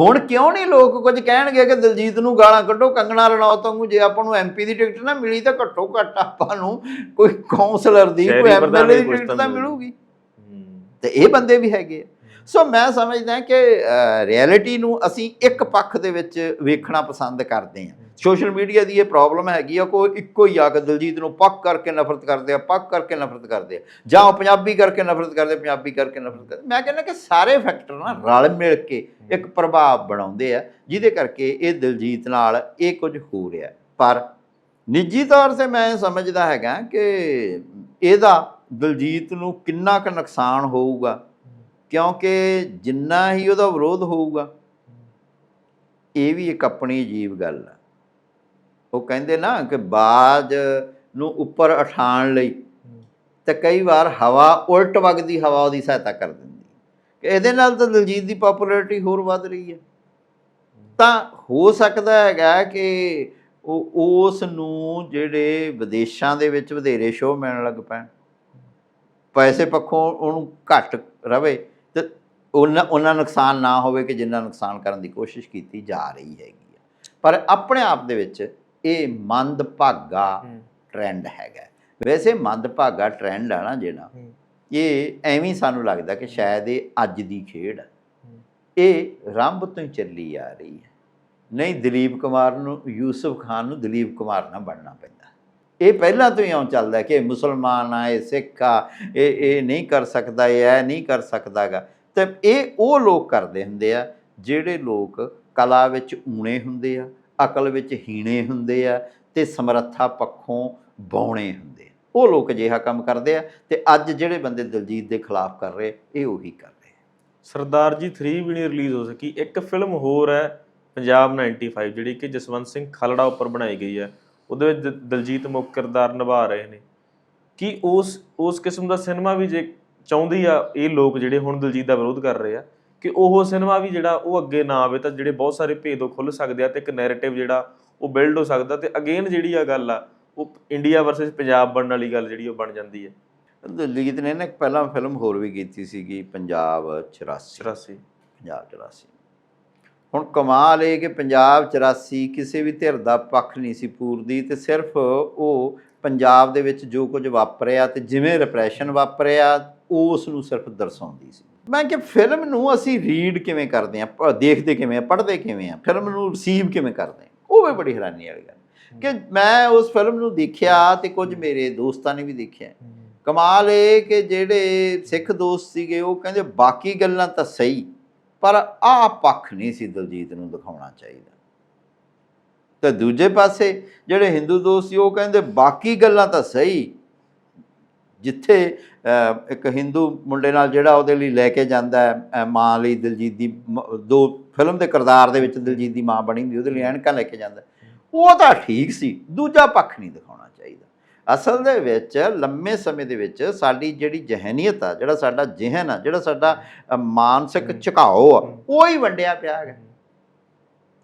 [SPEAKER 2] ਹੁਣ ਕਿਉਂ ਨਹੀਂ ਲੋਕ ਕੁਝ ਕਹਿਣਗੇ ਕਿ ਦਿਲਜੀਤ ਨੂੰ ਗਾਲਾਂ ਕੱਢੋ ਕੰਗਣਾ ਰਣੌਤ ਵਾਂਗੂ ਜੇ ਆਪਾਂ ਨੂੰ ਐਮਪੀ ਦੀ ਟਿਕਟ ਨਾ ਮਿਲੀ ਤਾਂ ਘੱਟੋ ਘੱਟ ਆਪਾਂ ਨੂੰ ਕੋਈ ਕਾਉਂਸਲਰ ਦੀ ਕੋਈ ਐਮਐਲਏ
[SPEAKER 1] ਦੀ
[SPEAKER 2] ਟਿਕਟ
[SPEAKER 1] ਤਾਂ ਮਿਲੂਗੀ।
[SPEAKER 2] ਤੇ ਇਹ ਬੰਦੇ ਵੀ ਹੈਗੇ ਸੋ ਮੈਂ ਸਮਝਦਾ ਕਿ ਰਿਐਲਿਟੀ ਨੂੰ ਅਸੀਂ ਇੱਕ ਪੱਖ ਦੇ ਵਿੱਚ ਵੇਖਣਾ ਪਸੰਦ ਕਰਦੇ ਹਾਂ ਸੋਸ਼ਲ ਮੀਡੀਆ ਦੀ ਇਹ ਪ੍ਰੋਬਲਮ ਹੈਗੀ ਆ, ਕੋਈ ਇੱਕੋ ਹੀ ਆ ਕੇ ਦਿਲਜੀਤ ਨੂੰ ਪੱਕ ਕਰਕੇ ਨਫ਼ਰਤ ਕਰਦੇ ਆ, ਪੱਕ ਕਰਕੇ ਨਫ਼ਰਤ ਕਰਦੇ ਆ, ਜਾਂ ਉਹ ਪੰਜਾਬੀ ਕਰਕੇ ਨਫ਼ਰਤ ਕਰਦੇ, ਪੰਜਾਬੀ ਕਰਕੇ ਨਫ਼ਰਤ ਕਰਦੇ। ਮੈਂ ਕਹਿੰਦਾ ਕਿ ਸਾਰੇ ਫੈਕਟਰ ਨਾ ਰਲ ਮਿਲ ਕੇ ਇੱਕ ਪ੍ਰਭਾਵ ਬਣਾਉਂਦੇ ਆ, ਜਿਹਦੇ ਕਰਕੇ ਇਹ ਦਿਲਜੀਤ ਨਾਲ ਇਹ ਕੁਝ ਹੋ ਰਿਹਾ। ਪਰ ਨਿੱਜੀ ਤੌਰ ਤੇ ਮੈਂ ਸਮਝਦਾ ਹੈਗਾ ਕਿ ਇਹਦਾ ਦਿਲਜੀਤ ਨੂੰ ਕਿੰਨਾ ਕੁ ਨੁਕਸਾਨ ਹੋਊਗਾ, ਕਿਉਂਕਿ ਜਿੰਨਾ ਹੀ ਉਹਦਾ ਵਿਰੋਧ ਹੋਊਗਾ, ਇਹ ਵੀ ਇੱਕ ਆਪਣੀ ਅਜੀਬ ਗੱਲ ਆ। ਉਹ ਕਹਿੰਦੇ ਨਾ ਕਿ ਬਾਜ ਨੂੰ ਉੱਪਰ ਉਠਾਉਣ ਲਈ ਤੇ ਕਈ ਵਾਰ ਹਵਾ ਉਲਟ ਵਗਦੀ, ਹਵਾ ਉਹਦੀ ਸਹਾਇਤਾ ਕਰ ਦਿੰਦੀ। ਕਿ ਇਹਦੇ ਨਾਲ ਤਾਂ ਦਿਲਜੀਤ ਦੀ ਪਪੂਲੈਰਿਟੀ ਹੋਰ ਵੱਧ ਰਹੀ ਹੈ। ਤਾਂ ਹੋ ਸਕਦਾ ਹੈਗਾ ਕਿ ਉਹ ਉਸ ਨੂੰ ਜਿਹੜੇ ਵਿਦੇਸ਼ਾਂ ਦੇ ਵਿੱਚ ਵਧੇਰੇ ਸ਼ੋਅ ਮਿਲਣ ਲੱਗ ਪੈਣ। ਪੈਸੇ ਪੱਖੋਂ ਉਹਨੂੰ ਘੱਟ ਰਵੇ ਤੇ ਉਹਨਾਂ ਉਹਨਾਂ ਨੁਕਸਾਨ ਨਾ ਹੋਵੇ ਕਿ ਜਿੰਨਾ ਨੁਕਸਾਨ ਕਰਨ ਦੀ ਕੋਸ਼ਿਸ਼ ਕੀਤੀ ਜਾ ਰਹੀ ਹੈਗੀ ਆ। ਪਰ ਆਪਣੇ ਆਪ ਦੇ ਵਿੱਚ ਇਹ ਮੰਦਭਾਗਾ ਟ੍ਰੈਂਡ ਹੈਗਾ। ਵੈਸੇ ਮੰਦਭਾਗਾ ਟ੍ਰੈਂਡ ਆ ਨਾ ਜਿਹੜਾ ਇਹ ਐਵੇਂ ਸਾਨੂੰ ਲੱਗਦਾ ਕਿ ਸ਼ਾਇਦ ਇਹ ਅੱਜ ਦੀ ਖੇਡ ਹੈ। ਇਹ ਰੰਭ ਤੋਂ ਹੀ ਚੱਲੀ ਆ ਰਹੀ ਹੈ। ਨਹੀਂ ਦਲੀਪ ਕੁਮਾਰ ਨੂੰ ਯੂਸਫ ਖਾਨ ਨੂੰ ਦਲੀਪ ਕੁਮਾਰ ਨਾ ਬਣਨਾ ਪੈਂਦਾ। ਇਹ ਪਹਿਲਾਂ ਤੋਂ ਹੀ ਆਉਂ ਚੱਲਦਾ ਕਿ ਮੁਸਲਮਾਨ ਆ ਇਹ ਸਿੱਖ ਆ ਇਹ ਇਹ ਨਹੀਂ ਕਰ ਸਕਦਾ ਇਹ ਐ ਨਹੀਂ ਕਰ ਸਕਦਾਗਾ। ਤੇ ਇਹ ਉਹ ਲੋਕ ਕਰਦੇ ਹੁੰਦੇ ਆ ਜਿਹੜੇ ਲੋਕ ਕਲਾ ਵਿੱਚ ਊਣੇ ਹੁੰਦੇ ਆ ਅਕਲ ਵਿੱਚ ਹੀਣੇ ਹੁੰਦੇ ਆ ਤੇ ਸਮਰੱਥਾ ਪੱਖੋਂ ਬੌਣੇ ਹੁੰਦੇ ਉਹ ਲੋਕ ਅਜਿਹਾ ਕੰਮ ਕਰਦੇ ਆ ਤੇ ਅੱਜ ਜਿਹੜੇ ਬੰਦੇ ਦਲਜੀਤ ਦੇ ਖਿਲਾਫ ਕਰ ਰਹੇ, ਇਹ ਉਹੀ ਕਰ ਰਹੇ
[SPEAKER 1] ਸਰਦਾਰ ਜੀ 3 ਵੀ ਨਹੀਂ ਰਿਲੀਜ਼ ਹੋ ਸਕੀ। ਇੱਕ ਫਿਲਮ ਹੋਰ ਹੈ ਪੰਜਾਬ 95 ਜਿਹੜੀ ਕਿ ਜਸਵੰਤ ਸਿੰਘ ਖਾਲੜਾ ਉੱਪਰ ਬਣਾਈ ਗਈ ਹੈ। ਉਹਦੇ ਵਿੱਚ ਦ- ਦਲਜੀਤ ਮੁੱਖ ਕਿਰਦਾਰ ਨਿਭਾ ਰਹੇ ਨੇ। ਕਿ ਉਸ ਉਸ ਕਿਸਮ ਦਾ ਸਿਨੇਮਾ ਵੀ ਜੇ ਚਾਹੁੰਦੀ ਆ ਇਹ ਲੋਕ ਜਿਹੜੇ ਹੁਣ ਦਲਜੀਤ ਦਾ ਵਿਰੋਧ ਕਰ ਰਹੇ ਆ? ਕਿ ਉਹ ਸਿਨੇਮਾ ਵੀ ਜਿਹੜਾ ਉਹ ਅੱਗੇ ਨਾ ਆਵੇ ਤਾਂ ਜਿਹੜੇ ਬਹੁਤ ਸਾਰੇ ਭੇਦ ਖੁੱਲ ਸਕਦੇ ਆ ਤੇ ਇੱਕ ਨੈਰੇਟਿਵ ਜਿਹੜਾ ਉਹ ਬਿਲਡ ਹੋ ਸਕਦਾ ਤੇ ਅਗੇਨ ਜਿਹੜੀ ਆ ਗੱਲ ਆ ਉਹ ਇੰਡੀਆ ਵਰਸਸ ਪੰਜਾਬ ਬਣਨ ਵਾਲੀ ਗੱਲ ਜਿਹੜੀ ਉਹ ਬਣ ਜਾਂਦੀ ਹੈ।
[SPEAKER 2] ਦਲਜੀਤ ਨੇ ਨਾ ਇੱਕ ਪਹਿਲਾਂ ਫਿਲਮ ਹੋਰ ਵੀ ਕੀਤੀ ਸੀਗੀ ਪੰਜਾਬ 84
[SPEAKER 1] 84
[SPEAKER 2] ਪੰਜਾਬ 84 ਹੁਣ ਕਮਾਲ ਇਹ ਕਿ ਪੰਜਾਬ 84 ਕਿਸੇ ਵੀ ਧਿਰ ਦਾ ਪੱਖ ਨਹੀਂ ਸੀ ਪੂਰਦੀ ਤੇ ਸਿਰਫ ਉਹ ਪੰਜਾਬ ਦੇ ਵਿੱਚ ਜੋ ਕੁਝ ਵਾਪਰਿਆ ਤੇ ਜਿਵੇਂ ਰਿਪਰੈਸ਼ਨ ਵਾਪਰਿਆ ਉਸ ਨੂੰ ਸਿਰਫ ਦਰਸਾਉਂਦੀ ਸੀ। ਮੈਂ ਕਿ ਫਿਲਮ ਨੂੰ ਅਸੀਂ ਰੀਡ ਕਿਵੇਂ ਕਰਦੇ ਆ ਦੇਖਦੇ ਕਿਵੇਂ ਆ ਪੜ੍ਹਦੇ ਕਿਵੇਂ ਆ ਫਿਲਮ ਨੂੰ ਰਿਸੀਵ ਕਿਵੇਂ ਕਰਦੇ ਆ ਉਹ ਵੀ ਬੜੀ ਹੈਰਾਨੀ ਵਾਲੀ ਗੱਲ। ਕਿ ਮੈਂ ਉਸ ਫਿਲਮ ਨੂੰ ਦੇਖਿਆ ਤੇ ਕੁਝ ਮੇਰੇ ਦੋਸਤਾਂ ਨੇ ਵੀ ਦੇਖਿਆ। ਕਮਾਲ ਇਹ ਕਿ ਜਿਹੜੇ ਸਿੱਖ ਦੋਸਤ ਸੀਗੇ ਉਹ ਕਹਿੰਦੇ ਬਾਕੀ ਗੱਲਾਂ ਤਾਂ ਸਹੀ ਪਰ ਆਹ ਪੱਖ ਨਹੀਂ ਸੀ ਦਲਜੀਤ ਨੂੰ ਦਿਖਾਉਣਾ ਚਾਹੀਦਾ। ਤੇ ਦੂਜੇ ਪਾਸੇ ਜਿਹੜੇ ਹਿੰਦੂ ਦੋਸਤ ਸੀ ਉਹ ਕਹਿੰਦੇ ਬਾਕੀ ਗੱਲਾਂ ਤਾਂ ਸਹੀ ਜਿੱਥੇ ਇੱਕ ਹਿੰਦੂ ਮੁੰਡੇ ਨਾਲ ਜਿਹੜਾ ਉਹਦੇ ਲਈ ਲੈ ਕੇ ਜਾਂਦਾ ਹੈ ਮਾਂ ਲਈ ਦਿਲਜੀਤ ਦੀ ਦੋ ਫਿਲਮ ਦੇ ਕਿਰਦਾਰ ਦੇ ਵਿੱਚ ਦਿਲਜੀਤ ਦੀ ਮਾਂ ਬਣੀ ਹੁੰਦੀ ਉਹਦੇ ਲਈ ਐਨਕਾਂ ਲੈ ਕੇ ਜਾਂਦਾ ਉਹ ਤਾਂ ਠੀਕ ਸੀ ਦੂਜਾ ਪੱਖ ਨਹੀਂ ਦਿਖਾਉਣਾ ਚਾਹੀਦਾ। ਅਸਲ ਦੇ ਵਿੱਚ ਲੰਮੇ ਸਮੇਂ ਦੇ ਵਿੱਚ ਸਾਡੀ ਜਿਹੜੀ ਜਹਨੀਅਤ ਆ ਜਿਹੜਾ ਸਾਡਾ ਜਿਹਨ ਆ ਜਿਹੜਾ ਸਾਡਾ ਮਾਨਸਿਕ ਝੁਕਾਓ ਆ ਉਹ ਹੀ ਵੰਡਿਆ ਪਿਆ ਹੈਗਾ।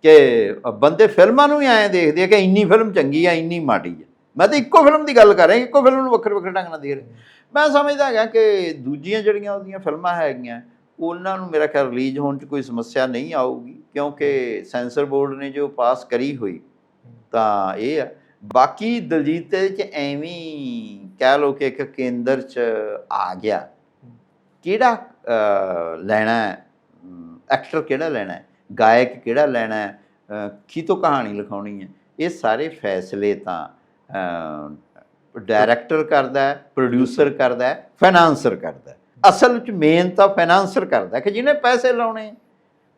[SPEAKER 2] ਕਿ ਬੰਦੇ ਫਿਲਮਾਂ ਨੂੰ ਹੀ ਐਂ ਦੇਖਦੇ ਆ ਕਿ ਇੰਨੀ ਫਿਲਮ ਚੰਗੀ ਆ ਇੰਨੀ ਮਾੜੀ ਆ। ਮੈਂ ਤਾਂ ਇੱਕੋ ਫਿਲਮ ਦੀ ਗੱਲ ਕਰ ਰਿਹਾ ਇੱਕੋ ਫਿਲਮ ਨੂੰ ਵੱਖਰੇ ਵੱਖਰੇ ਢੰਗ ਨਾਲ ਦੇਖ ਰਿਹਾ। ਮੈਂ ਸਮਝਦਾ ਹੈਗਾ ਕਿ ਦੂਜੀਆਂ ਜਿਹੜੀਆਂ ਉਹਦੀਆਂ ਫਿਲਮਾਂ ਹੈਗੀਆਂ ਉਹਨਾਂ ਨੂੰ ਮੇਰਾ ਖਿਆਲ ਰਿਲੀਜ਼ ਹੋਣ 'ਚ ਕੋਈ ਸਮੱਸਿਆ ਨਹੀਂ ਆਊਗੀ ਕਿਉਂਕਿ ਸੈਂਸਰ ਬੋਰਡ ਨੇ ਜੋ ਪਾਸ ਕਰੀ ਹੋਈ ਤਾਂ ਇਹ ਆ। ਬਾਕੀ ਦਲਜੀਤ ਦੇ ਚ ਐਵੇਂ ਕਹਿ ਲੋ ਕਿ ਇੱਕ ਕੇਂਦਰ ਚ ਆ ਗਿਆ। ਕਿਹੜਾ ਲੈਣਾ ਹੈ? ਐਕਟਰ ਕਿਹੜਾ ਲੈਣਾ ਹੈ? ਗਾਇਕ ਕਿਹੜਾ ਲੈਣਾ ਹੈ? ਅਹ, ਕਿਤੋਂ ਕਹਾਣੀ ਲਿਖਾਉਣੀ ਹੈ? ਇਹ ਸਾਰੇ ਫੈਸਲੇ ਤਾਂ ਡਾਇਰੈਕਟਰ ਕਰਦਾ ਹੈ ਪ੍ਰੋਡਿਊਸਰ ਕਰਦਾ ਹੈ ਫਾਈਨਾਂਸਰ ਕਰਦਾ ਅਸਲ ਵਿੱਚ ਮੇਨ ਤਾਂ ਫਾਈਨਾਂਸਰ ਕਰਦਾ ਕਿ ਜਿਹਨੇ ਪੈਸੇ ਲਾਉਣੇ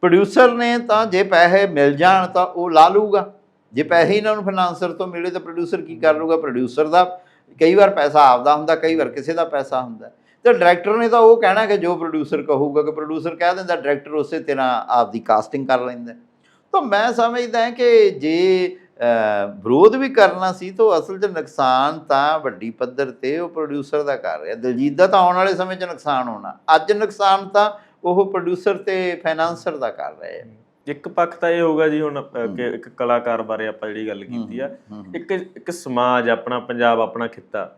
[SPEAKER 2] ਪ੍ਰੋਡਿਊਸਰ ਨੇ ਤਾਂ ਜੇ ਪੈਸੇ ਮਿਲ ਜਾਣ ਤਾਂ ਉਹ ਲਾ ਲੂਗਾ ਜੇ ਪੈਸੇ ਇਹਨਾਂ ਨੂੰ ਫਾਈਨਾਂਸਰ ਤੋਂ ਮਿਲੇ ਤਾਂ ਪ੍ਰੋਡਿਊਸਰ ਕੀ ਕਰ ਲੂਗਾ ਪ੍ਰੋਡਿਊਸਰ ਦਾ ਕਈ ਵਾਰ ਪੈਸਾ ਆਪਦਾ ਹੁੰਦਾ ਕਈ ਵਾਰ ਕਿਸੇ ਦਾ ਪੈਸਾ ਹੁੰਦਾ। ਤੇ ਡਾਇਰੈਕਟਰ ਨੇ ਤਾਂ ਉਹ ਕਹਿਣਾ ਕਿ ਜੋ ਪ੍ਰੋਡਿਊਸਰ ਕਹੂਗਾ ਕਿ ਪ੍ਰੋਡਿਊਸਰ ਕਹਿ ਦਿੰਦਾ ਡਾਇਰੈਕਟਰ ਉਸੇ ਤਰ੍ਹਾਂ ਆਪਦੀ ਕਾਸਟਿੰਗ ਕਰ ਲੈਂਦਾ ਤਾਂ ਮੈਂ ਸਮਝਦਾ ਕਿ ਜੇ ਵਿਰੋਧ ਵੀ ਕਰਨਾ ਸੀ ਤਾਂ ਅਸਲ 'ਚ ਨੁਕਸਾਨ ਤਾਂ ਵੱਡੀ ਪੱਧਰ ਤੇ ਉਹ ਪ੍ਰੋਡਿਊਸਰ ਦਾ ਕਰ ਰਿਹਾ। ਦਿਲਜੀਤ ਦਾ ਤਾਂ ਆਉਣ ਵਾਲੇ ਸਮੇਂ 'ਚ ਨੁਕਸਾਨ ਹੋਣਾ। ਅੱਜ ਨੁਕਸਾਨ ਤਾਂ ਉਹ ਪ੍ਰੋਡਿਊਸਰ ਤੇ ਫਾਈਨਾਂਸਰ ਦਾ ਕਰ ਰਹੇ ਆ।
[SPEAKER 1] ਇੱਕ ਪੱਖ ਤਾਂ ਇਹ ਹੋਊਗਾ ਜੀ ਹੁਣ ਕਿ ਇੱਕ ਕਲਾਕਾਰ ਬਾਰੇ ਆਪਾਂ ਜਿਹੜੀ ਗੱਲ ਕੀਤੀ ਆ ਇੱਕ ਇੱਕ ਸਮਾਜ ਆਪਣਾ ਪੰਜਾਬ ਆਪਣਾ ਖਿੱਤਾ।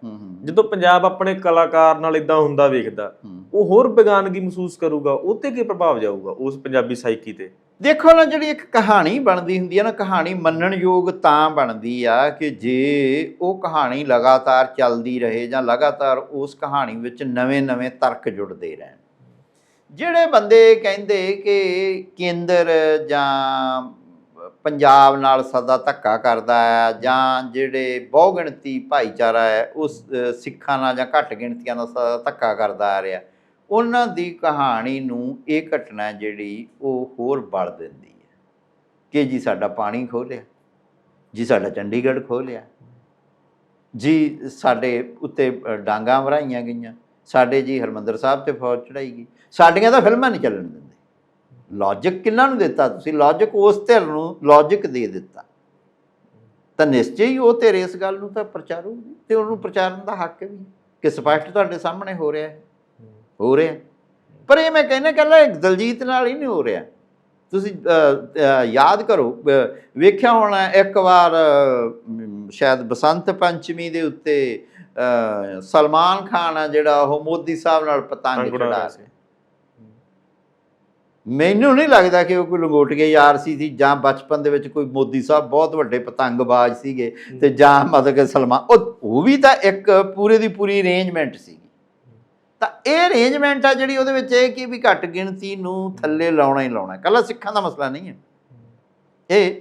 [SPEAKER 1] ਜਦੋਂ ਪੰਜਾਬ ਆਪਣੇ ਕਲਾਕਾਰ ਨਾਲ ਇਦਾਂ ਹੁੰਦਾ ਵੇਖਦਾ। ਉਹ ਹੋਰ ਬੇਗਾਨਗੀ ਮਹਿਸੂਸ ਕਰੂਗਾ ਉਹ ਤੇ ਕੀ ਪ੍ਰਭਾਵ ਜਾਊਗਾ ਉਸ ਪੰਜਾਬੀ ਸਾਈਕੀ ਤੇ?
[SPEAKER 2] ਦੇਖੋ ਨਾ ਜਿਹੜੀ ਇੱਕ ਕਹਾਣੀ ਬਣਦੀ ਹੁੰਦੀ ਹੈ ਨਾ, ਕਹਾਣੀ ਮੰਨਣਯੋਗ ਤਾਂ ਬਣਦੀ ਆ ਕਿ ਜੇ ਉਹ ਕਹਾਣੀ ਲਗਾਤਾਰ ਚੱਲਦੀ ਰਹੇ ਜਾਂ ਲਗਾਤਾਰ ਉਸ ਕਹਾਣੀ ਵਿੱਚ ਨਵੇਂ-ਨਵੇਂ ਤਰਕ ਜੁੜਦੇ ਰਹਿਣ। ਜਿਹੜੇ ਬੰਦੇ ਕਹਿੰਦੇ ਕਿ ਕੇਂਦਰ ਜਾਂ ਪੰਜਾਬ ਨਾਲ ਸਦਾ ਧੱਕਾ ਕਰਦਾ ਹੈ ਜਾਂ ਜਿਹੜੇ ਬਹੁਗਿਣਤੀ ਭਾਈਚਾਰਾ ਹੈ, ਉਸ ਸਿੱਖਾਂ ਨਾਲ ਜਾਂ ਘੱਟ ਗਿਣਤੀਆਂ ਨਾਲ ਸਦਾ ਧੱਕਾ ਕਰਦਾ ਆ ਰਿਹਾ ਉਹਨਾਂ ਦੀ ਕਹਾਣੀ ਨੂੰ ਇਹ ਘਟਨਾ ਜਿਹੜੀ ਉਹ ਹੋਰ ਬਲ ਦਿੰਦੀ ਹੈ ਕਿ ਜੀ ਸਾਡਾ ਪਾਣੀ ਖੋਹ ਲਿਆ ਜੀ ਸਾਡਾ ਚੰਡੀਗੜ੍ਹ ਖੋਹ ਲਿਆ ਜੀ ਸਾਡੇ ਉੱਤੇ ਅ, ਡਾਂਗਾਂ ਵਰਾਈਆਂ ਗਈਆਂ ਸਾਡੇ ਜੀ ਹਰਮੰਦਰ ਸਾਹਿਬ ਤੇ ਫੌਜ ਚੜਾਈ ਗਈ ਸਾਡੀਆਂ ਤਾਂ ਫਿਲਮਾਂ ਨਹੀਂ ਚੱਲਣ ਦਿੰਦੇ। ਲੌਜਿਕ ਕਿੰਨਾਂ ਨੂੰ ਦਿੱਤਾ ਤੁਸੀਂ? ਲੌਜਿਕ ਉਸ ਧਿਰ ਨੂੰ ਲੌਜਿਕ ਦੇ ਦਿੱਤਾ। ਤਾਂ ਨਿਸ਼ਚੈ ਹੀ ਉਹ ਧਿਰ ਇਸ ਗੱਲ ਨੂੰ ਤਾਂ ਪ੍ਰਚਾਰੂਗੀ ਤੇ ਉਹਨੂੰ ਪ੍ਰਚਾਰਨ ਦਾ ਹੱਕ ਵੀ ਕਿ ਸਪਸ਼ਟ ਤੁਹਾਡੇ ਸਾਹਮਣੇ ਹੋ ਰਿਹਾ ਹੈ। ਹੋ ਰਿਹਾ। ਪਰ ਇਹ ਮੈਂ ਕਹਿੰਦਾ ਕੱਲਾ ਦਲਜੀਤ ਨਾਲ ਹੀ ਨਹੀਂ ਹੋ ਰਿਹਾ। ਤੁਸੀਂ ਯਾਦ ਕਰੋ ਵੇਖਿਆ ਹੋਣਾ ਇੱਕ ਵਾਰ ਸ਼ਾਇਦ ਬਸੰਤ ਪੰਚਮੀ ਦੇ ਉੱਤੇ ਸਲਮਾਨ ਖਾਨ ਆ ਜਿਹੜਾ ਉਹ ਮੋਦੀ ਸਾਹਿਬ ਨਾਲ ਪਤੰਗ ਚੜਾ
[SPEAKER 1] ਸੀ।
[SPEAKER 2] ਮੈਨੂੰ ਨਹੀਂ ਲੱਗਦਾ ਕਿ ਉਹ ਕੋਈ ਲੰਗੋਟੀਏ ਯਾਰ ਸੀ ਸੀ ਜਾਂ ਬਚਪਨ ਦੇ ਵਿੱਚ ਕੋਈ ਮੋਦੀ ਸਾਹਿਬ ਬਹੁਤ ਵੱਡੇ ਪਤੰਗਬਾਜ਼ ਸੀਗੇ ਤੇ ਜਾਂ ਮਤਲਬ ਕਿ ਸਲਮਾਨ ਉਹ ਵੀ ਤਾਂ ਇੱਕ ਪੂਰੇ ਦੀ ਪੂਰੀ ਅਰੇਂਜਮੈਂਟ ਸੀ। ਤਾਂ ਇਹ ਅਰੇਂਜਮੈਂਟ ਆ ਜਿਹੜੀ ਉਹਦੇ ਵਿੱਚ ਇਹ ਕਿ ਵੀ ਘੱਟ ਗਿਣਤੀ ਨੂੰ ਥੱਲੇ ਲਾਉਣਾ ਹੀ ਲਾਉਣਾ ਕੱਲਾ ਸਿੱਖਾਂ ਦਾ ਮਸਲਾ ਨਹੀਂ ਹੈ। ਇਹ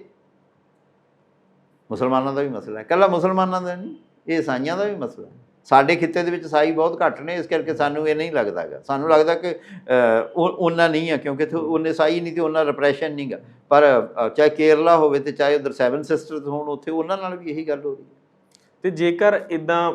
[SPEAKER 2] ਮੁਸਲਮਾਨਾਂ ਦਾ ਵੀ ਮਸਲਾ ਹੈ। ਕੱਲਾ ਮੁਸਲਮਾਨਾਂ ਦਾ ਨਹੀਂ ਇਹ ਈਸਾਈਆਂ ਦਾ ਵੀ ਮਸਲਾ ਹੈ। ਸਾਡੇ ਖਿੱਤੇ ਦੇ ਵਿੱਚ ਸਾਈ ਬਹੁਤ ਘੱਟ ਨੇ ਇਸ ਕਰਕੇ ਸਾਨੂੰ ਇਹ ਨਹੀਂ ਲੱਗਦਾਗਾ ਸਾਨੂੰ ਲੱਗਦਾ ਕਿ ਅਹ, ਉਹਨਾਂ ਨਹੀਂ ਆ ਕਿਉਂਕਿ ਇੱਥੇ ਉਹਨੇ ਸਾਈ ਨਹੀਂ ਤੇ ਉਹਨਾਂ ਰਿਪਰੈਸ਼ਨ ਨਹੀਂਗਾ ਪਰ ਚਾਹੇ ਕੇਰਲਾ ਹੋਵੇ ਤੇ ਚਾਹੇ ਉਧਰ ਸੈਵਨ ਸਿਸਟਰਸ ਹੋਣ ਉੱਥੇ ਉਹਨਾਂ ਨਾਲ ਵੀ ਇਹੀ ਗੱਲ ਹੋ ਰਹੀ ਹੈ।
[SPEAKER 1] ਤੇ ਜੇਕਰ ਇਦਾਂ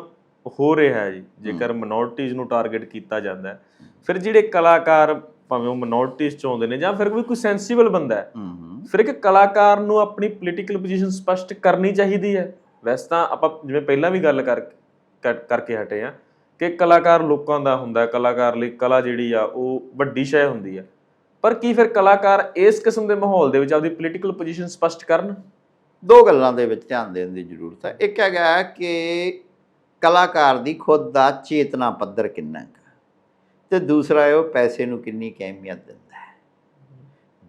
[SPEAKER 1] ਹੋ ਰਿਹਾ ਹੈ ਜੀ ਜੇਕਰ ਮਿਨੋਰਟੀਜ਼ ਨੂੰ ਟਾਰਗੇਟ ਕੀਤਾ ਜਾਂਦਾ ਹੈ ਫਿਰ ਜਿਹੜੇ ਕਲਾਕਾਰ ਭਾਵੇਂ ਉਹ ਮਿਨੋਰਟੀਜ਼ ਚ ਆਉਂਦੇ ਨੇ ਜਾਂ ਫਿਰ ਕੋਈ ਕੋਈ ਸੈਂਸੀਬਲ ਬੰਦਾ ਹੈ
[SPEAKER 2] ਹੂੰ ਹੂੰ।
[SPEAKER 1] ਫਿਰ ਇੱਕ ਕਲਾਕਾਰ ਨੂੰ ਆਪਣੀ ਪੋਲੀਟੀਕਲ ਪੋਜੀਸ਼ਨ ਸਪਸ਼ਟ ਕਰਨੀ ਚਾਹੀਦੀ ਹੈ। ਵੈਸੇ ਤਾਂ ਆਪਾਂ ਜਿਵੇਂ ਪਹਿਲਾਂ ਵੀ ਗੱਲ ਕਰ ਕਰ- ਕਰਕੇ ਹਟੇ ਆ ਕਿ ਕਲਾਕਾਰ ਲੋਕਾਂ ਦਾ ਹੁੰਦਾ ਹੈ ਕਲਾਕਾਰ ਲਈ ਕਲਾ ਜਿਹੜੀ ਆ ਉਹ ਵੱਡੀ ਸ਼ੈ ਹੁੰਦੀ ਆ ਪਰ ਕੀ ਫਿਰ ਕਲਾਕਾਰ ਇਸ ਕਿਸਮ ਦੇ ਮਾਹੌਲ ਦੇ ਵਿੱਚ ਆਪਦੀ ਪੋਲੀਟੀਕਲ ਪੋਜੀਸ਼ਨ ਸਪਸ਼ਟ ਕਰਨ?
[SPEAKER 2] ਦੋ ਗੱਲਾਂ ਦੇ ਵਿੱਚ ਧਿਆਨ ਦੇਣ ਦੀ ਜ਼ਰੂਰਤ ਹੈ। ਇੱਕ ਹੈਗਾ ਕਿ ਕਲਾਕਾਰ ਦੀ ਖੁਦ ਦਾ ਚੇਤਨਾ ਪੱਧਰ ਕਿੰਨਾ ਹੈ? ਤੇ ਦੂਸਰਾ ਹੈ ਉਹ ਪੈਸੇ ਨੂੰ ਕਿੰਨੀ ਅਹਿਮੀਅਤ ਦਿੰਦਾ ਹੈ?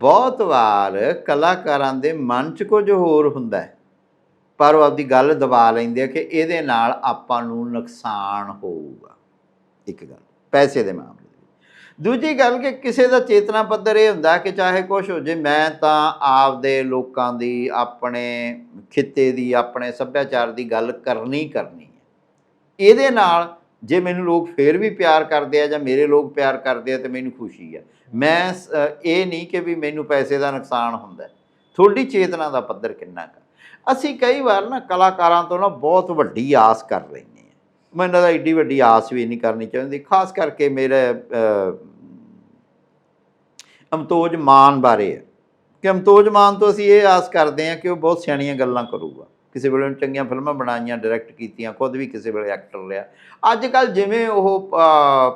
[SPEAKER 2] ਬਹੁਤ ਵਾਰ ਕਲਾਕਾਰਾਂ ਦੇ ਮਨ 'ਚ ਕੁਝ ਹੋਰ ਹੁੰਦਾ ਹੈ, ਪਰ ਉਹ ਆਪਦੀ ਗੱਲ ਦਬਾ ਲੈਂਦੇ ਆ ਕਿ ਇਹਦੇ ਨਾਲ ਆਪਾਂ ਨੂੰ ਨੁਕਸਾਨ ਹੋਊਗਾ। ਇੱਕ ਗੱਲ, ਪੈਸੇ ਦੇ ਮਾਮਲੇ ਦੂਜੀ ਗੱਲ ਕਿ ਕਿਸੇ ਦਾ ਚੇਤਨਾ ਪੱਧਰ ਇਹ ਹੁੰਦਾ ਕਿ ਚਾਹੇ ਕੁਝ ਹੋ ਜੇ, ਮੈਂ ਤਾਂ ਆਪਦੇ ਲੋਕਾਂ ਦੀ, ਆਪਣੇ ਖਿੱਤੇ ਦੀ, ਆਪਣੇ ਸੱਭਿਆਚਾਰ ਦੀ ਗੱਲ ਕਰਨੀ ਕਰਨੀ ਇਹਦੇ ਨਾਲ ਜੇ ਮੈਨੂੰ ਲੋਕ ਫੇਰ ਵੀ ਪਿਆਰ ਕਰਦੇ ਆ ਜਾਂ ਮੇਰੇ ਲੋਕ ਪਿਆਰ ਕਰਦੇ ਆ ਤੇ ਮੈਨੂੰ ਖੁਸ਼ੀ ਆ। ਮੈਂ ਇਹ ਨਹੀਂ ਕਿ ਵੀ ਮੈਨੂੰ ਪੈਸੇ ਦਾ ਨੁਕਸਾਨ ਹੁੰਦਾ। ਤੁਹਾਡੀ ਚੇਤਨਾ ਦਾ ਪੱਧਰ ਕਿੰਨਾ ਕੁ ਅਸੀਂ ਕਈ ਵਾਰ ਨਾ ਕਲਾਕਾਰਾਂ ਤੋਂ ਨਾ ਬਹੁਤ ਵੱਡੀ ਆਸ ਕਰ ਲੈਂਦੇ ਹਾਂ ਮੈਨੂੰ ਤਾਂ ਏਡੀ ਵੱਡੀ ਆਸ ਵੀ ਨਹੀਂ ਕਰਨੀ ਚਾਹੁੰਦੀ, ਖਾਸ ਕਰਕੇ ਮੇਰੇ ਅਮਤੋਜ ਮਾਨ ਬਾਰੇ। ਹੈ ਕਿ ਅਮਤੋਜ ਮਾਨ ਤੋਂ ਅਸੀਂ ਇਹ ਆਸ ਕਰਦੇ ਹਾਂ ਕਿ ਉਹ ਬਹੁਤ ਸਿਆਣੀਆਂ ਗੱਲਾਂ ਕਰੂਗਾ। ਕਿਸੇ ਵੇਲੇ ਚੰਗੀਆਂ ਫਿਲਮਾਂ ਬਣਾਈਆਂ ਡਾਇਰੈਕਟ ਕੀਤੀਆਂ ਖੁਦ ਵੀ ਕਿਸੇ ਵੇਲੇ ਐਕਟਰ ਰਿਹਾ। ਅੱਜ ਕੱਲ ਜਿਵੇਂ ਉਹ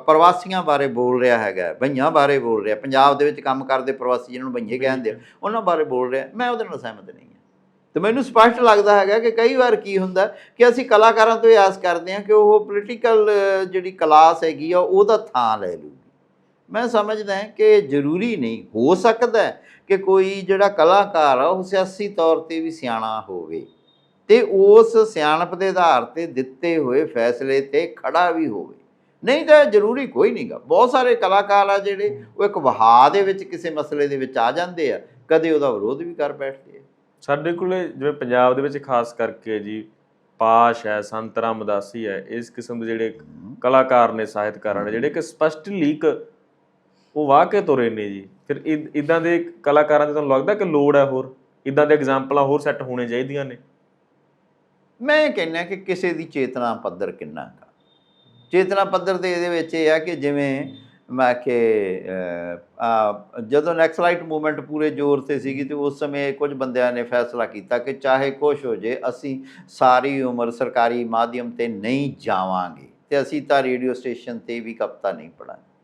[SPEAKER 2] ਪ੍ਰਵਾਸੀਆਂ ਬਾਰੇ ਬੋਲ ਰਿਹਾ ਹੈਗਾ ਭਈਆਂ ਬਾਰੇ ਬੋਲ ਰਿਹਾ ਪੰਜਾਬ ਦੇ ਵਿੱਚ ਕੰਮ ਕਰਦੇ ਪ੍ਰਵਾਸੀ ਜਿਹਨਾਂ ਨੂੰ ਭਈਏ ਕਹਿੰਦੇ ਉਹਨਾਂ ਬਾਰੇ ਬੋਲ ਰਿਹਾ ਮੈਂ ਉਹਦੇ ਨਾਲ ਸਹਿਮਤ ਨਹੀਂ ਹਾਂ। ਤੇ ਮੈਨੂੰ ਸਪਸ਼ਟ ਲੱਗਦਾ ਹੈਗਾ ਕਿ ਕਈ ਵਾਰ ਕੀ ਹੁੰਦਾ ਕਿ ਅਸੀਂ ਕਲਾਕਾਰਾਂ ਤੋਂ ਇਹ ਆਸ ਕਰਦੇ ਹਾਂ ਕਿ ਉਹ ਪੋਲੀਟੀਕਲ ਜਿਹੜੀ ਕਲਾਸ ਹੈਗੀ ਆ ਉਹਦਾ ਥਾਂ ਲੈ ਲੂਗੀ ਮੈਂ ਸਮਝਦਾ ਹਾਂ ਕਿ ਜ਼ਰੂਰੀ ਨਹੀਂ ਹੋ ਸਕਦਾ ਕਿ ਕੋਈ ਜਿਹੜਾ ਕਲਾਕਾਰ ਆ ਉਹ ਸਿਆਸੀ ਤੌਰ ਤੇ ਵੀ ਸਿਆਣਾ ਹੋਵੇ। ਤੇ ਉਸ ਸਿਆਣਪ ਦੇ ਆਧਾਰ ਤੇ ਦਿੱਤੇ ਹੋਏ ਫੈਸਲੇ ਤੇ ਖੜਾ ਵੀ ਹੋਵੇ। ਨਹੀਂ ਤਾਂ ਜ਼ਰੂਰੀ ਕੋਈ ਨਹੀਂਗਾ ਬਹੁਤ ਸਾਰੇ ਕਲਾਕਾਰ ਆ ਜਿਹੜੇ ਉਹ ਇੱਕ ਵਹਾ ਦੇ ਵਿੱਚ ਕਿਸੇ ਮਸਲੇ ਦੇ ਵਿੱਚ ਆ ਜਾਂਦੇ ਆ। ਕਦੇ ਉਹਦਾ ਵਿਰੋਧ ਵੀ ਕਰ ਬੈਠਦੇ ਆ।
[SPEAKER 1] ਸਾਡੇ ਕੋਲੇ ਜਿਵੇਂ ਪੰਜਾਬ ਦੇ ਵਿੱਚ ਖਾਸ ਕਰਕੇ ਜੀ ਪਾਸ਼ ਹੈ ਸੰਤ ਰਾਮਦਾਸੀ ਹੈ ਇਸ ਕਿਸਮ ਦੇ ਜਿਹੜੇ ਕਲਾਕਾਰ ਨੇ ਸਾਹਿਤਕਾਰ ਨੇ ਜਿਹੜੇ ਕਿ ਸਪਸ਼ਟ ਲੀਕ ਉਹ ਵਾਹ ਕੇ ਤੁਰੇ ਨੇ ਜੀ। ਫਿਰ ਇਦਾਂ ਦੇ ਕਲਾਕਾਰਾਂ ਦੀ ਤੁਹਾਨੂੰ ਲੱਗਦਾ ਕਿ ਲੋੜ ਹੈ ਹੋਰ? ਇਦਾਂ ਦੇ ਐਗਜ਼ਾਮਪਲਾਂ ਹੋਰ ਸੈੱਟ ਹੋਣੇ ਚਾਹੀਦੀਆਂ ਨੇ?
[SPEAKER 2] ਮੈਂ ਇਹ ਕਹਿੰਦਾ ਕਿ ਕਿਸੇ ਦੀ ਚੇਤਨਾ ਪੱਧਰ ਕਿੰਨਾ ਕਾ ਚੇਤਨਾ ਪੱਧਰ ਤੇ ਇਹਦੇ ਵਿੱਚ ਇਹ ਆ ਕਿ ਜਿਵੇਂ ਮੈਂ ਕਿ ਜਦੋਂ ਨੈਕਸਲਾਈਟ ਮੂਵਮੈਂਟ ਪੂਰੇ ਜ਼ੋਰ ਤੇ ਸੀਗੀ ਤੇ ਉਸ ਸਮੇਂ ਕੁਝ ਬੰਦਿਆਂ ਨੇ ਫੈਸਲਾ ਕੀਤਾ ਕਿ ਚਾਹੇ ਕੁਛ ਹੋ ਜੇ, ਅਸੀਂ ਸਾਰੀ ਉਮਰ ਸਰਕਾਰੀ ਮਾਧਿਅਮ ਤੇ ਨਹੀਂ ਜਾਵਾਂਗੇ ਤੇ ਅਸੀਂ ਤਾਂ ਰੇਡੀਓ ਸਟੇਸ਼ਨ ਤੇ ਵੀ ਕਵਿਤਾ ਨਹੀਂ ਪੜਾਂਗੇ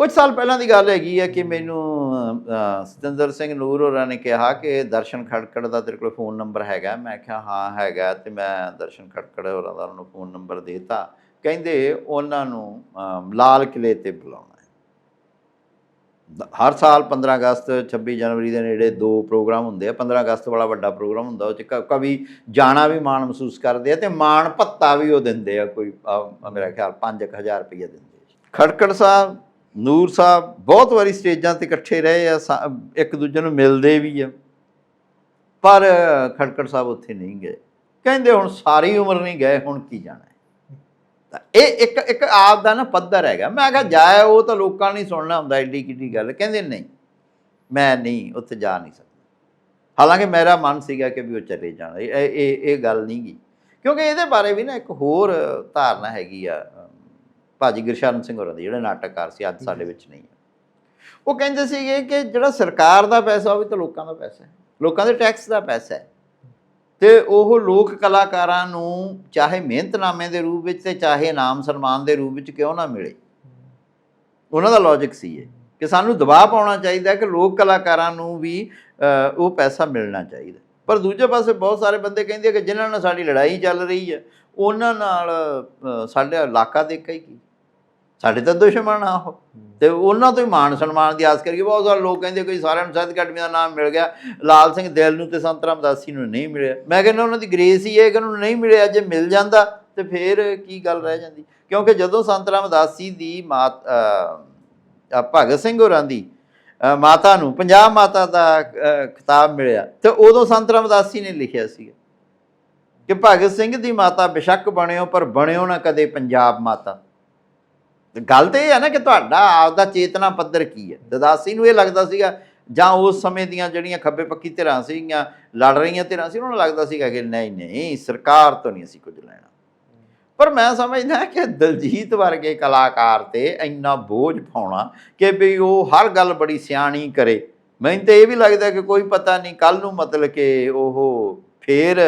[SPEAKER 2] ਕੁਝ ਸਾਲ ਪਹਿਲਾਂ ਦੀ ਗੱਲ ਹੈਗੀ ਹੈ ਕਿ ਮੈਨੂੰ ਸਤਿੰਦਰ ਸਿੰਘ ਨੂਰ ਹੋਰਾਂ ਨੇ ਕਿਹਾ ਕਿ ਦਰਸ਼ਨ ਖੜਕੜ ਦਾ ਤੇਰੇ ਕੋਲ ਫੋਨ ਨੰਬਰ ਹੈਗਾ। ਮੈਂ ਕਿਹਾ, ਹਾਂ, ਹੈਗਾ ਤੇ ਮੈਂ ਦਰਸ਼ਨ ਖੜਕੜ ਹੋਰਾਂ ਦਾ ਉਹਨੂੰ ਫੋਨ ਨੰਬਰ ਦੇਤਾ। ਕਹਿੰਦੇ ਉਹਨਾਂ ਨੂੰ ਲਾਲ ਕਿਲੇ ਤੇ ਬੁਲਾਉਣਾ ਹਰ ਸਾਲ 15 ਅਗਸਤ 26 ਜਨਵਰੀ ਦੇ ਨੇੜੇ ਦੋ ਪ੍ਰੋਗਰਾਮ ਹੁੰਦੇ ਆ। 15 ਅਗਸਤ ਵਾਲਾ ਵੱਡਾ ਪ੍ਰੋਗਰਾਮ ਹੁੰਦਾ, ਉਹ ਚ ਕਵੀ ਜਾਣਾ ਵੀ ਮਾਣ ਮਹਿਸੂਸ ਕਰਦੇ ਆ ਤੇ ਮਾਣ ਭੱਤਾ ਵੀ ਉਹ ਦਿੰਦੇ ਆ ਕੋਈ ਮੇਰਾ ਖਿਆਲ 5000 ਰੁਪਏ ਦਿੰਦੇ ਖੜਕੜ ਸਾਹਿਬ ਨੂਰ ਸਾਹਿਬ ਬਹੁਤ ਵਾਰੀ ਸਟੇਜਾਂ ਤੇ ਇਕੱਠੇ ਰਹੇ ਆ, ਸਾ- ਇੱਕ ਦੂਜੇ ਨੂੰ ਮਿਲਦੇ ਵੀ ਆ। ਪਰ ਖੜਕੜ ਸਾਹਿਬ ਉੱਥੇ ਨਹੀਂ ਗਏ। ਕਹਿੰਦੇ ਹੁਣ ਸਾਰੀ ਉਮਰ ਨਹੀਂ ਗਏ, ਹੁਣ ਕੀ ਜਾਣਾ ਤਾਂ ਇਹ ਇੱਕ ਇੱਕ ਆਪ ਦਾ ਨਾ ਪੱਧਰ ਹੈਗਾ। ਮੈਂ ਕਿਹਾ ਜਾਏ, ਉਹ ਤਾਂ ਲੋਕਾਂ ਨੇ ਸੁਣਨਾ ਹੁੰਦਾ ਐਡੀ ਕਿੱਡੀ ਗੱਲ। ਕਹਿੰਦੇ ਨਹੀਂ, ਮੈਂ ਨਹੀਂ, ਉੱਥੇ ਜਾ ਨਹੀਂ ਸਕਦਾ। ਹਾਲਾਂਕਿ ਮੇਰਾ ਮਨ ਸੀਗਾ ਕਿ ਵੀ ਉਹ ਚਲੇ ਜਾਣ। ਇਹ ਇਹ ਇਹ ਗੱਲ ਨਹੀਂ ਗੀ। ਕਿਉਂਕਿ ਇਹਦੇ ਬਾਰੇ ਵੀ ਨਾ ਇੱਕ ਹੋਰ ਧਾਰਨਾ ਹੈਗੀ ਆ ਭਾਜੀ ਗੁਰਸ਼ਰਨ ਸਿੰਘ ਹੋਰਾਂ ਦੀ ਜਿਹੜੇ ਨਾਟਕਕਾਰ ਸੀ ਅੱਜ ਸਾਡੇ ਵਿੱਚ ਨਹੀਂ ਹੈ। ਉਹ ਕਹਿੰਦੇ ਸੀਗੇ ਕਿ ਜਿਹੜਾ ਸਰਕਾਰ ਦਾ ਪੈਸਾ ਉਹ ਵੀ ਤਾਂ ਲੋਕਾਂ ਦਾ ਪੈਸਾ ਹੈ। ਲੋਕਾਂ ਦੇ ਟੈਕਸ ਦਾ ਪੈਸਾ ਹੈ। ਤੇ ਉਹ ਲੋਕ ਕਲਾਕਾਰਾਂ ਨੂੰ ਚਾਹੇ ਮਿਹਨਤਨਾਮੇ ਦੇ ਰੂਪ ਵਿੱਚ ਤੇ ਚਾਹੇ ਇਨਾਮ ਸਨਮਾਨ ਦੇ ਰੂਪ ਵਿੱਚ ਕਿਉਂ ਨਾ ਮਿਲੇ? ਉਹਨਾਂ ਦਾ ਲੌਜੀਕ ਸੀ ਇਹ ਕਿ ਸਾਨੂੰ ਦਬਾਅ ਪਾਉਣਾ ਚਾਹੀਦਾ ਕਿ ਲੋਕ ਕਲਾਕਾਰਾਂ ਨੂੰ ਵੀ ਉਹ ਪੈਸਾ ਮਿਲਣਾ ਚਾਹੀਦਾ। ਪਰ ਦੂਜੇ ਪਾਸੇ ਬਹੁਤ ਸਾਰੇ ਬੰਦੇ ਕਹਿੰਦੇ ਕਿ ਜਿਨ੍ਹਾਂ ਨਾਲ ਸਾਡੀ ਲੜਾਈ ਚੱਲ ਰਹੀ ਹੈ ਉਹਨਾਂ ਨਾਲ ਸਾਡਾ ਇਲਾਕਾ ਦੇਖਾ ਹੀ ਕੀ? ਸਾਡੇ ਤਾਂ ਦੁਸ਼ਮਣ ਆ ਉਹ। ਤੇ ਉਹਨਾਂ ਤੋਂ ਹੀ ਮਾਣ ਸਨਮਾਨ ਦੀ ਆਸ ਕਰੀਏ। ਬਹੁਤ ਸਾਰੇ ਲੋਕ ਕਹਿੰਦੇ ਕੋਈ ਸਾਰਿਆਂ ਨੂੰ ਸਾਹਿਤ ਅਕੈਡਮੀ ਦਾ ਨਾਮ ਮਿਲ ਗਿਆ। ਲਾਲ ਸਿੰਘ ਦਿਲ ਨੂੰ ਤੇ ਸੰਤ ਰਾਮਦਾਸੀ ਨੂੰ ਨਹੀਂ ਮਿਲਿਆ। ਮੈਂ ਕਹਿੰਦਾ ਉਹਨਾਂ ਦੀ ਗ੍ਰੇਸ ਹੀ ਹੈ ਕਿ ਉਹਨਾਂ ਨਹੀਂ ਮਿਲਿਆ। ਜੇ ਮਿਲ ਜਾਂਦਾ ਤੇ ਫਿਰ ਕੀ ਗੱਲ ਰਹਿ ਜਾਂਦੀ? ਕਿਉਂਕਿ ਜਦੋਂ ਸੰਤ ਰਾਮਦਾਸੀ ਦੀ ਮਾਤ ਭਗਤ ਸਿੰਘ ਹੋਰਾਂ ਦੀ ਮਾਤਾ ਨੂੰ ਪੰਜਾਬ ਮਾਤਾ ਦਾ ਖਿਤਾਬ ਮਿਲਿਆ ਤੇ ਉਦੋਂ ਸੰਤ ਰਾਮਦਾਸੀ ਨੇ ਲਿਖਿਆ ਸੀ ਕਿ ਭਗਤ ਸਿੰਘ ਦੀ ਮਾਤਾ ਬਿਸ਼ੱਕ ਬਣਿਓ ਪਰ ਬਣਿਓ ਨਾ ਕਦੇ ਪੰਜਾਬ ਮਾਤਾ। ਗੱਲ ਤੇ ਇਹ ਹੈ ਨਾ ਕਿ ਤੁਹਾਡਾ ਆਪਦਾ ਚੇਤਨਾ ਪੱਧਰ ਕੀ ਹੈ? ਦਦਾਸੀ ਨੂੰ ਇਹ ਲੱਗਦਾ ਸੀਗਾ, ਜਾਂ ਉਸ ਸਮੇਂ ਦੀਆਂ ਜਿਹੜੀਆਂ ਖੱਬੇ ਪੱਕੀ ਧਿਰਾਂ ਸੀਗੀਆਂ, ਲੜ ਰਹੀਆਂ ਧਿਰਾਂ ਸੀ, ਉਹਨਾਂ ਨੂੰ ਲੱਗਦਾ ਸੀਗਾ ਕਿ ਨਹੀਂ ਨਹੀਂ, ਸਰਕਾਰ ਤੋਂ ਨਹੀਂ ਅਸੀਂ ਕੁਝ ਲੈਣਾ। ਪਰ ਮੈਂ ਸਮਝਦਾ ਕਿ ਦਲਜੀਤ ਵਰਗੇ ਕਲਾਕਾਰ ਤੇ ਇੰਨਾ ਬੋਝ ਪਾਉਣਾ ਕਿ ਵੀ ਉਹ ਹਰ ਗੱਲ ਬੜੀ ਸਿਆਣੀ ਕਰੇ। ਮੈਨੂੰ ਤਾਂ ਇਹ ਵੀ ਲੱਗਦਾ ਕਿ ਕੋਈ ਪਤਾ ਨਹੀਂ ਕੱਲ ਨੂੰ ਮਤਲਬ ਕਿ ਉਹ ਫੇਰ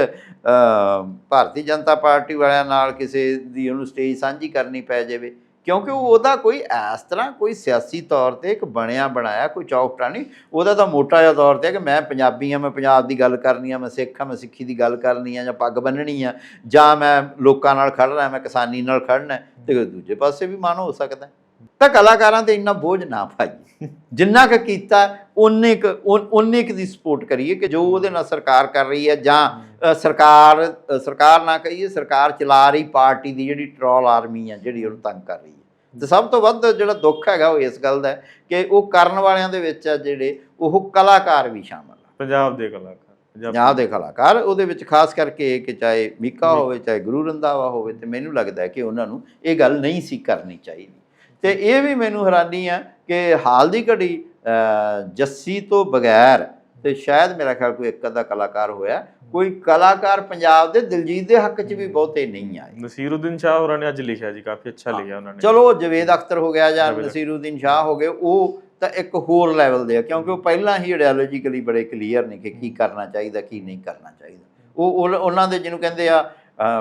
[SPEAKER 2] ਭਾਰਤੀ ਜਨਤਾ ਪਾਰਟੀ ਵਾਲਿਆਂ ਨਾਲ ਕਿਸੇ ਦੀ ਉਹਨੂੰ ਸਟੇਜ ਸਾਂਝੀ ਕਰਨੀ ਪੈ ਜਾਵੇ। ਕਿਉਂਕਿ ਉਹਦਾ ਕੋਈ ਇਸ ਤਰ੍ਹਾਂ ਕੋਈ ਸਿਆਸੀ ਤੌਰ ਤੇ ਇੱਕ ਬਣਿਆ ਬਣਾਇਆ ਕੋਈ ਚੌਕਟਾ ਨਹੀਂ ਉਹਦਾ ਤਾਂ ਮੋਟਾ ਜਿਹਾ ਤੌਰ ਤੇ ਕਿ ਮੈਂ ਪੰਜਾਬੀ ਆ ਮੈਂ ਪੰਜਾਬ ਦੀ ਗੱਲ ਕਰਨੀ ਆ ਮੈਂ ਸਿੱਖ ਆ ਮੈਂ ਸਿੱਖੀ ਦੀ ਗੱਲ ਕਰਨੀ ਆ ਜਾਂ ਪੱਗ ਬੰਨਣੀ ਆ ਜਾਂ ਮੈਂ ਲੋਕਾਂ ਨਾਲ ਖੜਨਾ ਮੈਂ ਕਿਸਾਨੀ ਨਾਲ ਖੜਨਾ ਹੈ, ਤੇ ਦੂਜੇ ਪਾਸੇ ਵੀ ਮਨ ਹੋ ਸਕਦਾ ਤਾਂ ਕਲਾਕਾਰਾਂ ਤੇ ਇੰਨਾ ਬੋਝ ਨਾ ਪਾਈਏ ਜਿੰਨਾ ਕੁ ਕੀਤਾ ਉਨੇ ਕੁ ਉਨ- ਉਨੇ ਕੁ ਦੀ ਸਪੋਰਟ ਕਰੀਏ ਕਿ ਜੋ ਉਹਦੇ ਨਾਲ ਸਰਕਾਰ ਕਰ ਰਹੀ ਹੈ ਜਾਂ ਸਰਕਾਰ ਸਰਕਾਰ ਨਾ ਕਹੀਏ ਸਰਕਾਰ ਚਲਾ ਰਹੀ ਪਾਰਟੀ ਦੀ ਜਿਹੜੀ ਟਰੋਲ ਆਰਮੀ ਆ ਜਿਹੜੀ ਉਹਨੂੰ ਤੰਗ ਕਰ ਰਹੀ ਹੈ। ਤੇ ਸਭ ਤੋਂ ਵੱਧ ਜਿਹੜਾ ਦੁੱਖ ਹੈਗਾ ਉਹ ਇਸ ਗੱਲ ਦਾ ਹੈ ਕਿ ਉਹ ਕਰਨ ਵਾਲਿਆਂ ਦੇ ਵਿੱਚ ਆ ਜਿਹੜੇ ਉਹ ਕਲਾਕਾਰ ਵੀ ਸ਼ਾਮਲ ਆ।
[SPEAKER 1] ਪੰਜਾਬ ਦੇ ਕਲਾਕਾਰ ਪੰਜਾਬ
[SPEAKER 2] ਦੇ ਕਲਾਕਾਰ ਉਹਦੇ ਵਿੱਚ ਖਾਸ ਕਰਕੇ ਕਿ ਚਾਹੇ ਮੀਕਾ। ਹੋਵੇ ਚਾਹੇ ਗੁਰੂ ਰੰਧਾਵਾ ਹੋਵੇ ਤੇ ਮੈਨੂੰ ਲੱਗਦਾ ਹੈ ਕਿ ਉਹਨਾਂ ਨੂੰ ਇਹ ਗੱਲ ਨਹੀਂ ਸੀ ਕਰਨੀ ਚਾਹੀਦੀ। ਤੇ ਇਹ ਵੀ ਮੈਨੂੰ ਹੈਰਾਨੀ ਆ ਕਿ ਹਾਲ ਦੀ ਘੜੀ ਜੱਸੀ ਤੋਂ ਬਗੈਰ ਤੇ ਸ਼ਾਇਦ ਮੇਰਾ ਖਿਆਲ ਕੋਈ ਇੱਕ ਅੱਧਾ ਕਲਾਕਾਰ ਹੋਇਆ ਕੋਈ ਕਲਾਕਾਰ ਪੰਜਾਬ ਦੇ ਦਿਲਜੀਤ ਦੇ ਹੱਕ 'ਚ ਵੀ ਬਹੁਤੇ ਨਹੀਂ ਆਏ।
[SPEAKER 1] ਨਸੀਰੁਦੀਨ ਸ਼ਾਹ ਹੋਰਾਂ ਨੇ ਅੱਜ ਲਿਖਿਆ ਜੀ ਕਾਫੀ ਅੱਛਾ ਲਿਖਿਆ ਉਹਨਾਂ ਨੇ।
[SPEAKER 2] ਚਲੋ ਜਵੇਦ ਅਖਤਰ ਹੋ ਗਿਆ ਜਾਂ ਨਸੀਰੁਦੀਨ ਸ਼ਾਹ ਹੋ ਗਏ ਉਹ ਤਾਂ ਇੱਕ ਹੋਰ ਲੈਵਲ ਦੇ ਆ ਕਿਉਂਕਿ ਉਹ ਪਹਿਲਾਂ ਹੀ ਆਈਡੀਓਲੋਜੀਕਲੀ ਬੜੇ ਕਲੀਅਰ ਨੇ ਕਿ ਕੀ ਕਰਨਾ ਚਾਹੀਦਾ ਕੀ ਨਹੀਂ ਕਰਨਾ ਚਾਹੀਦਾ। ਉਹ ਉਹਨਾਂ ਦੇ ਜਿਹਨੂੰ ਕਹਿੰਦੇ ਆ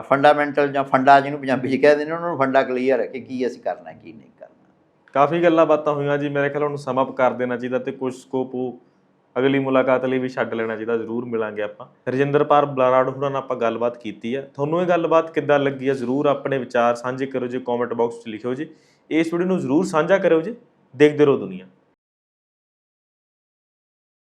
[SPEAKER 2] ਫੰਡਾਮੈਂਟਲ ਜਾਂ ਫੰਡਾ ਜਿਹਨੂੰ ਪੰਜਾਬੀ 'ਚ ਕਹਿੰਦੇ ਨੇ ਉਹਨਾਂ ਨੂੰ ਫੰਡਾ ਕਲੀਅਰ ਹੈ ਕਿ ਕੀ ਅਸੀਂ ਕਰਨਾ ਕੀ ਨਹੀਂ
[SPEAKER 1] ਕਾਫੀ ਗੱਲਾਂ ਬਾਤਾਂ ਹੋਈਆਂ ਜੀ, ਮੇਰੇ ਖਿਆਲ ਉਹਨੂੰ ਸਮ ਅਪ ਕਰ ਦੇਣਾ ਚਾਹੀਦਾ ਤੇ ਕੁਝ ਸਕੋਪ ਉਹ ਅਗਲੀ ਮੁਲਾਕਾਤ ਲਈ ਵੀ ਛੱਡ ਲੈਣਾ ਚਾਹੀਦਾ, ਜ਼ਰੂਰ ਮਿਲਾਂਗੇ ਆਪਾਂ। ਰਜਿੰਦਰਪਾਲ ਬਲਾਰਾੜ ਹੋਰਾਂ ਨਾਲ ਆਪਾਂ ਗੱਲਬਾਤ ਕੀਤੀ ਹੈ ਤੁਹਾਨੂੰ ਇਹ ਗੱਲਬਾਤ ਕਿੱਦਾਂ ਲੱਗੀ ਹੈ ਜ਼ਰੂਰ ਆਪਣੇ ਵਿਚਾਰ ਸਾਂਝੇ ਕਰੋ ਜੀ ਕਮੈਂਟ ਬਾਕਸ 'ਚ ਲਿਖਿਓ ਜੀ। ਇਸ ਵੀਡੀਓ ਨੂੰ ਜ਼ਰੂਰ ਸਾਂਝਾ ਕਰਿਓ ਜੀ, ਦੇਖਦੇ ਰਹੋ ਦੁਨੀਆ।